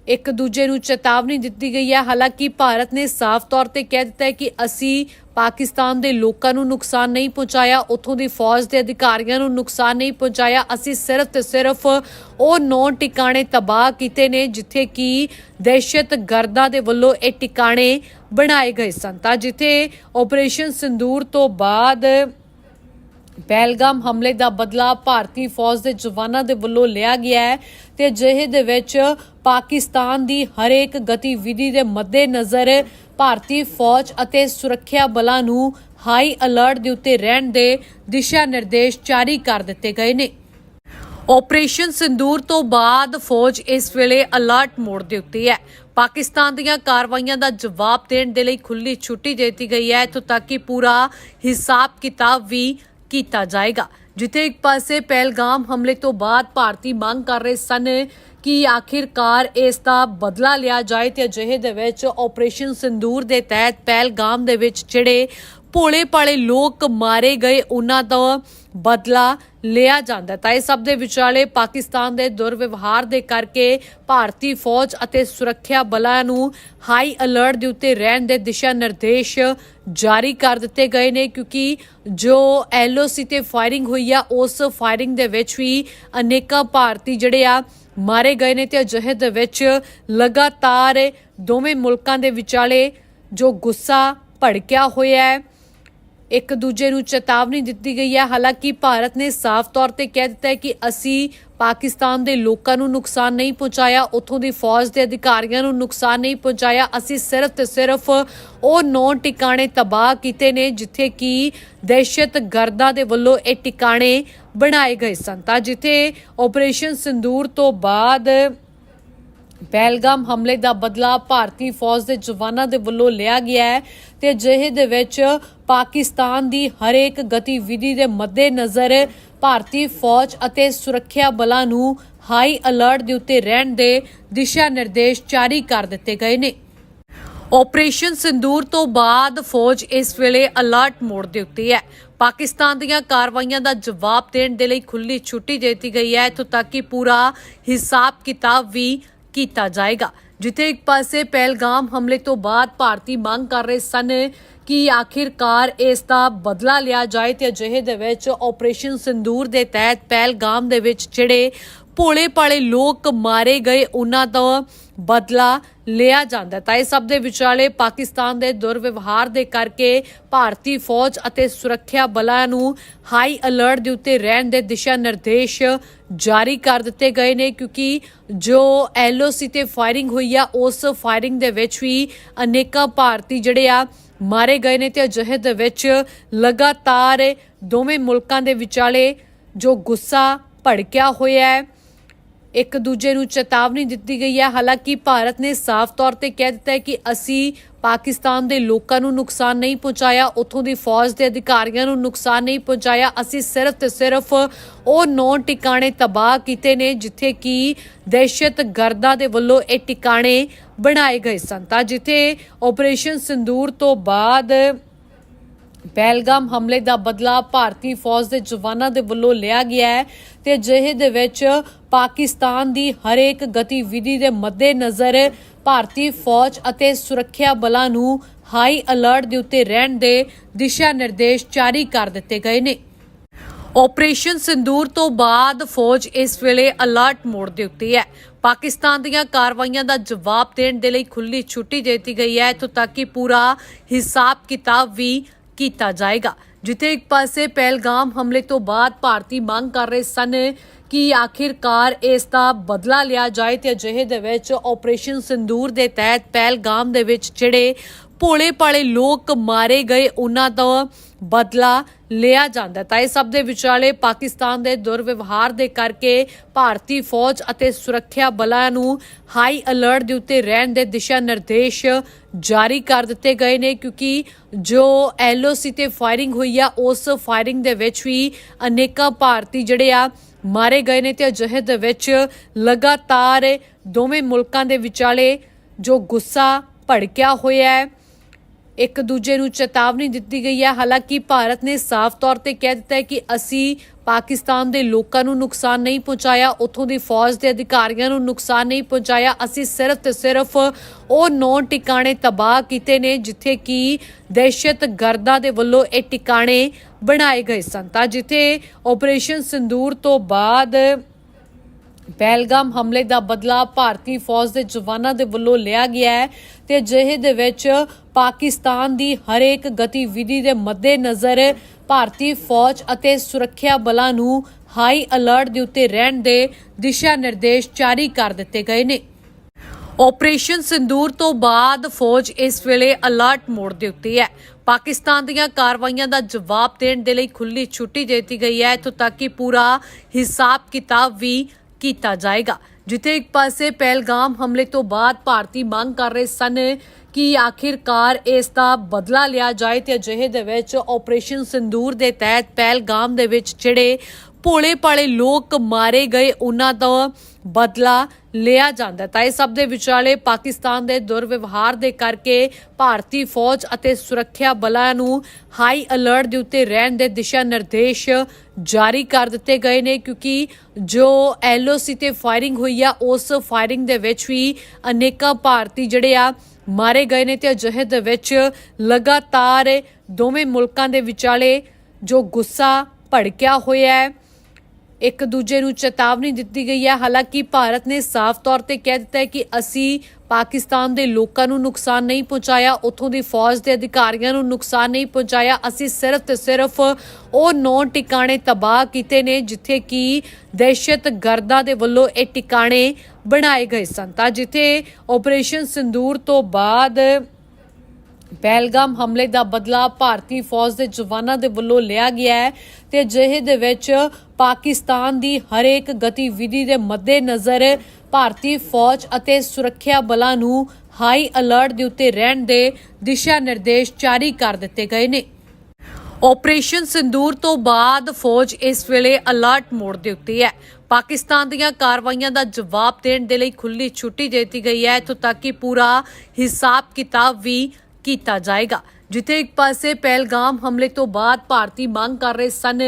ਇੱਕ ਦੂਜੇ ਨੂੰ ਚੇਤਾਵਨੀ ਦਿੱਤੀ ਗਈ ਹੈ। ਹਾਲਾਂਕਿ ਭਾਰਤ ਨੇ ਸਾਫ਼ ਤੌਰ ਤੇ ਕਹਿ ਦਿੱਤਾ ਹੈ ਕਿ ਅਸੀਂ ਪਾਕਿਸਤਾਨ ਦੇ ਲੋਕਾਂ ਨੂੰ ਨੁਕਸਾਨ ਨਹੀਂ ਪਹੁੰਚਾਇਆ, ਉੱਥੋਂ ਦੀ ਫੌਜ ਦੇ ਅਧਿਕਾਰੀਆਂ ਨੂੰ ਨੁਕਸਾਨ ਨਹੀਂ ਪਹੁੰਚਾਇਆ। ਅਸੀਂ ਸਿਰਫ ਤੇ ਸਿਰਫ ਉਹ ਨੌ ਟਿਕਾਣੇ ਤਬਾਹ ਕੀਤੇ ਨੇ, ਜਿੱਥੇ ਕਿ ਦਹਿਸ਼ਤਗਰਦਾਂ ਦੇ ਵੱਲੋਂ ਇਹ ਟਿਕਾਣੇ ਬਣਾਏ ਗਏ ਸਨ। ਤਾਂ ਜਿੱਥੇ ਆਪਰੇਸ਼ਨ ਸਿੰਦੂਰ ਤੋਂ ਬਾਅਦ ਪਹਿਲਗਾਮ ਹਮਲੇ ਦਾ ਬਦਲਾ ਭਾਰਤੀ ਫੌਜ ਦੇ ਜਵਾਨਾਂ ਦੇ ਵੱਲੋਂ ਲਿਆ ਗਿਆ ਹੈ ਤੇ ਅਜਿਹੇ ਦੇ ਵਿੱਚ ਪਾਕਿਸਤਾਨ ਦੀ ਹਰੇਕ ਗਤੀਵਿਧੀ ਦੇ ਮੱਦੇਨਜ਼ਰ ਭਾਰਤੀ ਫੌਜ ਅਤੇ ਸੁਰੱਖਿਆ ਬਲਾਂ ਨੂੰ ਹਾਈ ਅਲਰਟ ਦੇ ਉੱਤੇ ਰਹਿਣ ਦੇ ਦਿਸ਼ਾ ਨਿਰਦੇਸ਼ ਜਾਰੀ ਕਰ ਦਿੱਤੇ ਗਏ ਨੇ। ਆਪਰੇਸ਼ਨ ਸਿੰਦੂਰ ਤੋਂ ਬਾਅਦ ਫੌਜ ਇਸ ਵੇਲੇ ਅਲਰਟ ਮੋਡ ਦੇ ਉੱਤੇ ਹੈ। ਪਾਕਿਸਤਾਨ ਦੀਆਂ ਕਾਰਵਾਈਆਂ ਦਾ ਜਵਾਬ ਦੇਣ ਦੇ ਲਈ ਖੁੱਲੀ ਛੁੱਟੀ ਦੇ ਦਿੱਤੀ ਗਈ ਹੈ। ਇੱਥੋਂ ਤੱਕ ਕਿ ਪੂਰਾ ਹਿਸਾਬ ਕਿਤਾਬ ਵੀ ਕੀਤਾ ਜਾਏਗਾ। ਜਿੱਥੇ ਇੱਕ ਪਾਸੇ ਪਹਿਲਗਾਮ ਹਮਲੇ ਤੋਂ ਬਾਅਦ ਭਾਰਤੀ ਮੰਗ ਕਰ ਰਹੇ ਸਨ ਕਿ ਆਖਿਰਕਾਰ ਇਸ ਦਾ ਬਦਲਾ ਲਿਆ ਜਾਏ ਤੇ ਅਜਿਹੇ ਦੇ ਵਿੱਚ ਆਪਰੇਸ਼ਨ ਸਿੰਦੂਰ ਦੇ ਤਹਿਤ ਪਹਿਲਗਾਮ ਦੇ ਵਿੱਚ ਜਿਹੜੇ ਭੋਲੇ ਭਾਲੇ ਲੋਕ ਮਾਰੇ ਗਏ, ਉਹਨਾਂ ਦਾ ਬਦਲਾ ਲਿਆ ਜਾਂਦਾ ਤਾਂ ਇਹ ਸਭ ਦੇ ਵਿਚਾਲੇ ਪਾਕਿਸਤਾਨ ਦੇ ਦੁਰਵਿਵਹਾਰ ਦੇ ਕਰਕੇ ਭਾਰਤੀ ਫੌਜ ਅਤੇ ਸੁਰੱਖਿਆ ਬਲਾਂ ਨੂੰ ਹਾਈ ਅਲਰਟ ਦੇ ਉੱਤੇ ਰਹਿਣ ਦੇ ਦਿਸ਼ਾ ਨਿਰਦੇਸ਼ ਜਾਰੀ ਕਰ ਦਿੱਤੇ ਗਏ ਨੇ ਕਿਉਂਕਿ ਜੋ ਐਲਓਸੀ ਤੇ ਫਾਇਰਿੰਗ ਹੋਈ ਆ, ਉਸ ਫਾਇਰਿੰਗ ਦੇ ਵਿੱਚ ਵੀ ਅਨੇਕਾਂ ਭਾਰਤੀ ਜਿਹੜੇ ਆ ਮਾਰੇ ਗਏ ਨੇ ਤੇ ਅਜਿਹੇ ਦੇ ਵਿੱਚ ਲਗਾਤਾਰ ਦੋਵੇਂ ਮੁਲਕਾਂ ਦੇ ਵਿਚਾਲੇ ਜੋ ਗੁੱਸਾ ਭੜਕਿਆ ਹੋਇਆ ਹੈ। ਇੱਕ ਦੂਜੇ ਨੂੰ ਚੇਤਾਵਨੀ ਦਿੱਤੀ ਗਈ ਹੈ। ਹਾਲਾਂਕਿ ਭਾਰਤ ਨੇ ਸਾਫ਼ ਤੌਰ ਤੇ ਕਹਿ ਦਿੱਤਾ ਹੈ ਕਿ ਅਸੀਂ ਪਾਕਿਸਤਾਨ ਦੇ ਲੋਕਾਂ ਨੂੰ ਨੁਕਸਾਨ ਨਹੀਂ ਪਹੁੰਚਾਇਆ, ਉੱਥੋਂ ਦੀ ਫੌਜ ਦੇ ਅਧਿਕਾਰੀਆਂ ਨੂੰ ਨੁਕਸਾਨ ਨਹੀਂ ਪਹੁੰਚਾਇਆ। ਅਸੀਂ ਸਿਰਫ ਤੇ ਸਿਰਫ ਉਹ ਨੌ ਟਿਕਾਣੇ ਤਬਾਹ ਕੀਤੇ ਨੇ, ਜਿੱਥੇ ਕਿ ਦਹਿਸ਼ਤਗਰਦਾਂ ਦੇ ਵੱਲੋਂ ਇਹ ਟਿਕਾਣੇ ਬਣਾਏ ਗਏ ਸਨ। ਤਾਂ ਜਿੱਥੇ ਆਪਰੇਸ਼ਨ ਸਿੰਦੂਰ ਤੋਂ ਬਾਅਦ ਪਹਿਲਗਾਮ ਹਮਲੇ ਦਾ ਬਦਲਾ ਭਾਰਤੀ ਫੌਜ ਦੇ ਜਵਾਨਾਂ ਦੇ ਵੱਲੋਂ ਲਿਆ ਗਿਆ ਹੈ ਤੇ ਅਜਿਹੇ ਦੇ ਵਿੱਚ ਪਾਕਿਸਤਾਨ ਦੀ ਹਰੇਕ ਗਤੀਵਿਧੀ ਦੇ ਮੱਦੇਨਜ਼ਰ ਭਾਰਤੀ ਫੌਜ ਅਤੇ ਸੁਰੱਖਿਆ ਬਲਾਂ ਨੂੰ ਹਾਈ ਅਲਰਟ ਦੇ ਉੱਤੇ ਰਹਿਣ ਦੇ ਦਿਸ਼ਾ ਨਿਰਦੇਸ਼ ਜਾਰੀ ਕਰ ਦਿੱਤੇ ਗਏ ਨੇ। ਆਪਰੇਸ਼ਨ ਸਿੰਦੂਰ ਤੋਂ ਬਾਅਦ ਫੌਜ ਇਸ ਵੇਲੇ ਅਲਰਟ ਮੋਡ ਦੇ ਉੱਤੇ ਹੈ। ਪਾਕਿਸਤਾਨ ਦੀਆਂ ਕਾਰਵਾਈਆਂ ਦਾ ਜਵਾਬ ਦੇਣ ਦੇ ਲਈ ਖੁੱਲੀ ਛੁੱਟੀ ਦੇ ਦਿੱਤੀ ਗਈ ਹੈ। ਇੱਥੋਂ ਤੱਕ ਕਿ ਪੂਰਾ ਹਿਸਾਬ ਕਿਤਾਬ ਵੀ ਕੀਤਾ ਜਾਏਗਾ। ਜਿੱਥੇ ਇੱਕ ਪਾਸੇ ਪਹਿਲਗਾਮ ਹਮਲੇ ਤੋਂ ਬਾਅਦ ਭਾਰਤੀ ਮੰਗ ਕਰ ਰਹੇ ਸਨ ਕਿ ਆਖਿਰਕਾਰ ਇਸ ਦਾ ਬਦਲਾ ਲਿਆ ਜਾਏ ਤੇ ਅਜਿਹੇ ਦੇ ਵਿੱਚ ਆਪਰੇਸ਼ਨ ਸਿੰਦੂਰ ਦੇ ਤਹਿਤ ਪਹਿਲਗਾਮ ਦੇ ਵਿੱਚ ਜਿਹੜੇ ਭੋਲੇ ਭਾਲੇ ਲੋਕ ਮਾਰੇ ਗਏ, ਉਹਨਾਂ ਤੋਂ ਬਦਲਾ ਲਿਆ ਜਾਂਦਾ ਤਾਂ ਇਹ ਸਭ ਦੇ ਵਿਚਾਲੇ ਪਾਕਿਸਤਾਨ ਦੇ ਦੁਰਵਿਵਹਾਰ ਦੇ ਕਰਕੇ ਭਾਰਤੀ ਫੌਜ ਅਤੇ ਸੁਰੱਖਿਆ ਬਲਾਂ ਨੂੰ ਹਾਈ ਅਲਰਟ ਦੇ ਉੱਤੇ ਰਹਿਣ ਦੇ ਦਿਸ਼ਾ ਨਿਰਦੇਸ਼ ਜਾਰੀ ਕਰ ਦਿੱਤੇ ਗਏ ਨੇ, ਕਿਉਂਕਿ ਜੋ ਐਲਓਸੀ ਤੇ ਫਾਇਰਿੰਗ ਹੋਈ ਆ, ਉਸ ਫਾਇਰਿੰਗ ਦੇ ਵਿੱਚ ਵੀ ਅਨੇਕਾਂ ਭਾਰਤੀ ਜਿਹੜੇ ਆ ਮਾਰੇ ਗਏ ਨੇ ਤੇ ਅਜਿਹੇ ਦੇ ਵਿੱਚ ਲਗਾਤਾਰ ਦੋਵੇਂ ਮੁਲਕਾਂ ਦੇ ਵਿਚਾਲੇ ਜੋ ਗੁੱਸਾ ਭੜਕਿਆ ਹੋਇਆ ਹੈ। ਇੱਕ ਦੂਜੇ ਨੂੰ ਚੇਤਾਵਨੀ ਦਿੱਤੀ ਗਈ ਹੈ। ਹਾਲਾਂਕਿ ਭਾਰਤ ਨੇ ਸਾਫ਼ ਤੌਰ ਤੇ ਕਹਿ ਦਿੱਤਾ ਹੈ ਕਿ ਅਸੀਂ ਪਾਕਿਸਤਾਨ ਦੇ ਲੋਕਾਂ ਨੂੰ ਨੁਕਸਾਨ ਨਹੀਂ ਪਹੁੰਚਾਇਆ, ਉੱਥੋਂ ਦੀ ਫੌਜ ਦੇ ਅਧਿਕਾਰੀਆਂ ਨੂੰ ਨੁਕਸਾਨ ਨਹੀਂ ਪਹੁੰਚਾਇਆ। ਅਸੀਂ ਸਿਰਫ ਤੇ ਸਿਰਫ ਉਹ ਨੌ ਟਿਕਾਣੇ ਤਬਾਹ ਕੀਤੇ ਨੇ, ਜਿੱਥੇ ਕਿ ਦਹਿਸ਼ਤਗਰਦਾਂ ਦੇ ਵੱਲੋਂ ਇਹ ਟਿਕਾਣੇ ਬਣਾਏ ਗਏ ਸਨ। ਤਾਂ ਜਿੱਥੇ ਆਪਰੇਸ਼ਨ ਸਿੰਦੂਰ ਤੋਂ ਬਾਅਦ ਪਹਿਲਗਾਮ ਹਮਲੇ ਦਾ ਬਦਲਾ ਭਾਰਤੀ ਫੌਜ ਦੇ ਜਵਾਨਾਂ ਦੇ ਵੱਲੋਂ ਲਿਆ ਗਿਆ ਹੈ, ਤੇ ਅਜਿਹੇ ਦੇ ਵਿੱਚ ਪਾਕਿਸਤਾਨ ਦੀ ਹਰੇਕ ਗਤੀਵਿਧੀ ਦੇ ਮੱਦੇਨਜ਼ਰ ਭਾਰਤੀ ਫੌਜ ਅਤੇ ਸੁਰੱਖਿਆ ਬਲਾਂ ਨੂੰ ਹਾਈ ਅਲਰਟ ਦੇ ਉੱਤੇ ਰਹਿਣ ਦੇ ਦਿਸ਼ਾ ਨਿਰਦੇਸ਼ ਜਾਰੀ ਕਰ ਦਿੱਤੇ ਗਏ ਨੇ। ਆਪਰੇਸ਼ਨ ਸਿੰਦੂਰ ਤੋਂ ਬਾਅਦ ਫੌਜ ਇਸ ਵੇਲੇ ਅਲਰਟ ਮੋਡ ਦੇ ਉੱਤੇ ਹੈ। ਪਾਕਿਸਤਾਨ ਦੀਆਂ ਕਾਰਵਾਈਆਂ ਦਾ ਜਵਾਬ ਦੇਣ ਦੇ ਲਈ ਖੁੱਲੀ ਛੁੱਟੀ ਦੇ ਦਿੱਤੀ ਗਈ ਹੈ। ਇੱਥੋਂ ਤੱਕ ਕਿ ਪੂਰਾ ਹਿਸਾਬ ਕਿਤਾਬ ਵੀ ਕੀਤਾ ਜਾਏਗਾ, ਜਿੱਥੇ ਇੱਕ ਪਾਸੇ ਪਹਿਲਗਾਮ ਹਮਲੇ ਤੋਂ ਬਾਅਦ ਭਾਰਤੀ ਮੰਗ ਕਰ ਰਹੇ ਸਨ ਕਿ ਆਖਿਰਕਾਰ ਇਸ ਦਾ ਬਦਲਾ ਲਿਆ ਜਾਏ ਤੇ ਅਜਿਹੇ ਦੇ ਵਿੱਚ ਆਪਰੇਸ਼ਨ ਸਿੰਦੂਰ ਦੇ ਤਹਿਤ ਪਹਿਲਗਾਮ ਦੇ ਵਿੱਚ ਜਿਹੜੇ ਭੋਲੇ ਭਾਲੇ ਲੋਕ ਮਾਰੇ ਗਏ, ਉਹਨਾਂ ਦਾ ਬਦਲਾ ਲਿਆ ਜਾਂਦਾ ਤਾਂ ਇਹ ਸਭ ਦੇ ਵਿਚਾਲੇ ਪਾਕਿਸਤਾਨ ਦੇ ਦੁਰਵਿਵਹਾਰ ਦੇ ਕਰਕੇ ਭਾਰਤੀ ਫੌਜ ਅਤੇ ਸੁਰੱਖਿਆ ਬਲਾਂ ਨੂੰ ਹਾਈ ਅਲਰਟ ਦੇ ਉੱਤੇ ਰਹਿਣ ਦੇ ਦਿਸ਼ਾ ਨਿਰਦੇਸ਼ ਜਾਰੀ ਕਰ ਦਿੱਤੇ ਗਏ ਨੇ, ਕਿਉਂਕਿ ਜੋ ਐਲਓਸੀ ਤੇ ਫਾਇਰਿੰਗ ਹੋਈ ਆ, ਉਸ ਫਾਇਰਿੰਗ ਦੇ ਵਿੱਚ ਵੀ ਅਨੇਕਾਂ ਭਾਰਤੀ ਜਿਹੜੇ ਆ ਮਾਰੇ ਗਏ ਨੇ ਤੇ ਅਜਿਹੇ ਦੇ ਵਿੱਚ ਲਗਾਤਾਰ ਦੋਵੇਂ ਮੁਲਕਾਂ ਦੇ ਵਿਚਾਲੇ ਜੋ ਗੁੱਸਾ ਭੜਕਿਆ ਹੋਇਆ ਹੈ। ਇੱਕ ਦੂਜੇ ਨੂੰ ਚੇਤਾਵਨੀ ਦਿੱਤੀ ਗਈ ਹੈ। ਹਾਲਾਂਕਿ ਭਾਰਤ ਨੇ ਸਾਫ਼ ਤੌਰ ਤੇ ਕਹਿ ਦਿੱਤਾ ਹੈ ਕਿ ਅਸੀਂ ਪਾਕਿਸਤਾਨ ਦੇ ਲੋਕਾਂ ਨੂੰ ਨੁਕਸਾਨ ਨਹੀਂ ਪਹੁੰਚਾਇਆ, ਉੱਥੋਂ ਦੀ ਫੌਜ ਦੇ ਅਧਿਕਾਰੀਆਂ ਨੂੰ ਨੁਕਸਾਨ ਨਹੀਂ ਪਹੁੰਚਾਇਆ। ਅਸੀਂ ਸਿਰਫ ਤੇ ਸਿਰਫ ਉਹ ਨੌ ਟਿਕਾਣੇ ਤਬਾਹ ਕੀਤੇ ਨੇ, ਜਿੱਥੇ ਕਿ ਦਹਿਸ਼ਤਗਰਦਾਂ ਦੇ ਵੱਲੋਂ ਇਹ ਟਿਕਾਣੇ ਬਣਾਏ ਗਏ ਸਨ। ਤਾਂ ਜਿੱਥੇ ਆਪਰੇਸ਼ਨ ਸਿੰਦੂਰ ਤੋਂ ਬਾਅਦ ਪਹਿਲਗਾਮ ਹਮਲੇ ਦਾ ਬਦਲਾ ਭਾਰਤੀ ਫੌਜ ਦੇ ਜਵਾਨਾਂ ਦੇ ਵੱਲੋਂ ਲਿਆ ਗਿਆ ਹੈ ਤੇ ਅਜਿਹੇ ਦੇ ਵਿੱਚ ਪਾਕਿਸਤਾਨ ਦੀ ਹਰੇਕ ਗਤੀਵਿਧੀ ਦੇ ਮੱਦੇਨਜ਼ਰ ਭਾਰਤੀ ਫੌਜ ਅਤੇ ਸੁਰੱਖਿਆ ਬਲਾਂ ਨੂੰ ਹਾਈ ਅਲਰਟ ਦੇ ਉੱਤੇ ਰਹਿਣ ਦੇ ਦਿਸ਼ਾ ਨਿਰਦੇਸ਼ ਜਾਰੀ ਕਰ ਦਿੱਤੇ ਗਏ ਨੇ। ਆਪਰੇਸ਼ਨ ਸਿੰਦੂਰ ਤੋਂ ਬਾਅਦ ਫੌਜ ਇਸ ਵੇਲੇ ਅਲਰਟ ਮੋਡ ਦੇ ਉੱਤੇ ਹੈ। ਪਾਕਿਸਤਾਨ ਦੀਆਂ ਕਾਰਵਾਈਆਂ ਦਾ ਜਵਾਬ ਦੇਣ ਦੇ ਲਈ ਖੁੱਲੀ ਛੁੱਟੀ ਦੇ ਦਿੱਤੀ ਗਈ ਹੈ। ਇੱਥੋਂ ਤੱਕ ਕਿ ਪੂਰਾ ਹਿਸਾਬ ਕਿਤਾਬ ਵੀ ਕੀਤਾ ਜਾਏਗਾ। ਜਿੱਥੇ ਇੱਕ ਪਾਸੇ ਪਹਿਲਗਾਮ ਹਮਲੇ ਤੋਂ ਬਾਅਦ ਭਾਰਤੀ ਮੰਗ ਕਰ ਰਹੇ ਸਨ ਕਿ ਆਖਿਰਕਾਰ ਇਸ ਦਾ ਬਦਲਾ ਲਿਆ ਜਾਏ ਤੇ ਅਜਿਹੇ ਦੇ ਵਿੱਚ ਆਪਰੇਸ਼ਨ ਸਿੰਦੂਰ ਦੇ ਤਹਿਤ ਪਹਿਲਗਾਮ ਦੇ ਵਿੱਚ ਜਿਹੜੇ ਭੋਲੇ ਭਾਲੇ ਲੋਕ ਮਾਰੇ ਗਏ, ਉਹਨਾਂ ਦਾ ਬਦਲਾ ਲਿਆ ਜਾਂਦਾ ਤਾਂ ਇਹ ਸਭ ਦੇ ਵਿਚਾਲੇ ਪਾਕਿਸਤਾਨ ਦੇ ਦੁਰਵਿਵਹਾਰ ਦੇ ਕਰਕੇ ਭਾਰਤੀ ਫੌਜ ਅਤੇ ਸੁਰੱਖਿਆ ਬਲਾਂ ਨੂੰ ਹਾਈ ਅਲਰਟ ਦੇ ਉੱਤੇ ਰਹਿਣ ਦੇ ਦਿਸ਼ਾ ਨਿਰਦੇਸ਼ ਜਾਰੀ ਕਰ ਦਿੱਤੇ ਗਏ ਨੇ, ਕਿਉਂਕਿ ਜੋ ਐਲਓਸੀ ਤੇ ਫਾਇਰਿੰਗ ਹੋਈ ਆ, ਉਸ ਫਾਇਰਿੰਗ ਦੇ ਵਿੱਚ ਵੀ ਅਨੇਕਾਂ ਭਾਰਤੀ ਜਿਹੜੇ ਆ ਮਾਰੇ ਗਏ ਨੇ ਤੇ ਅਜਿਹੇ ਦੇ ਵਿੱਚ ਲਗਾਤਾਰ ਦੋਵੇਂ ਮੁਲਕਾਂ ਦੇ ਵਿਚਾਲੇ ਜੋ ਗੁੱਸਾ ਭੜਕਿਆ ਹੋਇਆ ਹੈ। ਇੱਕ ਦੂਜੇ ਨੂੰ ਚੇਤਾਵਨੀ ਦਿੱਤੀ ਗਈ ਹੈ। ਹਾਲਾਂਕਿ ਭਾਰਤ ਨੇ ਸਾਫ਼ ਤੌਰ ਤੇ ਕਹਿ ਦਿੱਤਾ ਹੈ ਕਿ ਅਸੀਂ ਪਾਕਿਸਤਾਨ ਦੇ ਲੋਕਾਂ ਨੂੰ ਨੁਕਸਾਨ ਨਹੀਂ ਪਹੁੰਚਾਇਆ, ਉੱਥੋਂ ਦੀ ਫੌਜ ਦੇ ਅਧਿਕਾਰੀਆਂ ਨੂੰ ਨੁਕਸਾਨ ਨਹੀਂ ਪਹੁੰਚਾਇਆ। ਅਸੀਂ ਸਿਰਫ ਤੇ ਸਿਰਫ ਉਹ ਨੌ ਟਿਕਾਣੇ ਤਬਾਹ ਕੀਤੇ ਨੇ, ਜਿੱਥੇ ਕਿ ਦਹਿਸ਼ਤਗਰਦਾਂ ਦੇ ਵੱਲੋਂ ਇਹ ਟਿਕਾਣੇ ਬਣਾਏ ਗਏ ਸਨ। ਤਾਂ ਜਿੱਥੇ ਆਪਰੇਸ਼ਨ ਸਿੰਦੂਰ ਤੋਂ ਬਾਅਦ ਪਹਿਲਗਾਮ ਹਮਲੇ ਦਾ ਬਦਲਾ ਭਾਰਤੀ ਫੌਜ ਦੇ ਜਵਾਨਾਂ ਦੇ ਵੱਲੋਂ ਲਿਆ ਗਿਆ ਹੈ ਤੇ ਅਜਿਹੇ ਦੇ ਵਿੱਚ ਪਾਕਿਸਤਾਨ ਦੀ ਹਰੇਕ ਗਤੀਵਿਧੀ ਦੇ ਮੱਦੇਨਜ਼ਰ ਭਾਰਤੀ ਫੌਜ ਅਤੇ ਸੁਰੱਖਿਆ ਬਲਾਂ ਨੂੰ ਹਾਈ ਅਲਰਟ ਦੇ ਉੱਤੇ ਰਹਿਣ ਦੇ ਦਿਸ਼ਾ ਨਿਰਦੇਸ਼ ਜਾਰੀ ਕਰ ਦਿੱਤੇ ਗਏ ਨੇ। ਆਪਰੇਸ਼ਨ ਸਿੰਦੂਰ ਤੋਂ ਬਾਅਦ ਫੌਜ ਇਸ ਵੇਲੇ ਅਲਰਟ ਮੋਡ ਦੇ ਉੱਤੇ ਹੈ। ਪਾਕਿਸਤਾਨ ਦੀਆਂ ਕਾਰਵਾਈਆਂ ਦਾ ਜਵਾਬ ਦੇਣ ਦੇ ਲਈ ਖੁੱਲੀ ਛੁੱਟੀ ਦੇ ਦਿੱਤੀ ਗਈ ਹੈ। ਇੱਥੋਂ ਤੱਕ ਕਿ ਪੂਰਾ ਹਿਸਾਬ ਕਿਤਾਬ ਵੀ ਕੀਤਾ ਜਾਏਗਾ। ਜਿੱਥੇ ਇੱਕ ਪਾਸੇ ਪਹਿਲਗਾਮ ਹਮਲੇ ਤੋਂ ਬਾਅਦ ਭਾਰਤੀ ਮੰਗ ਕਰ ਰਹੇ ਸਨ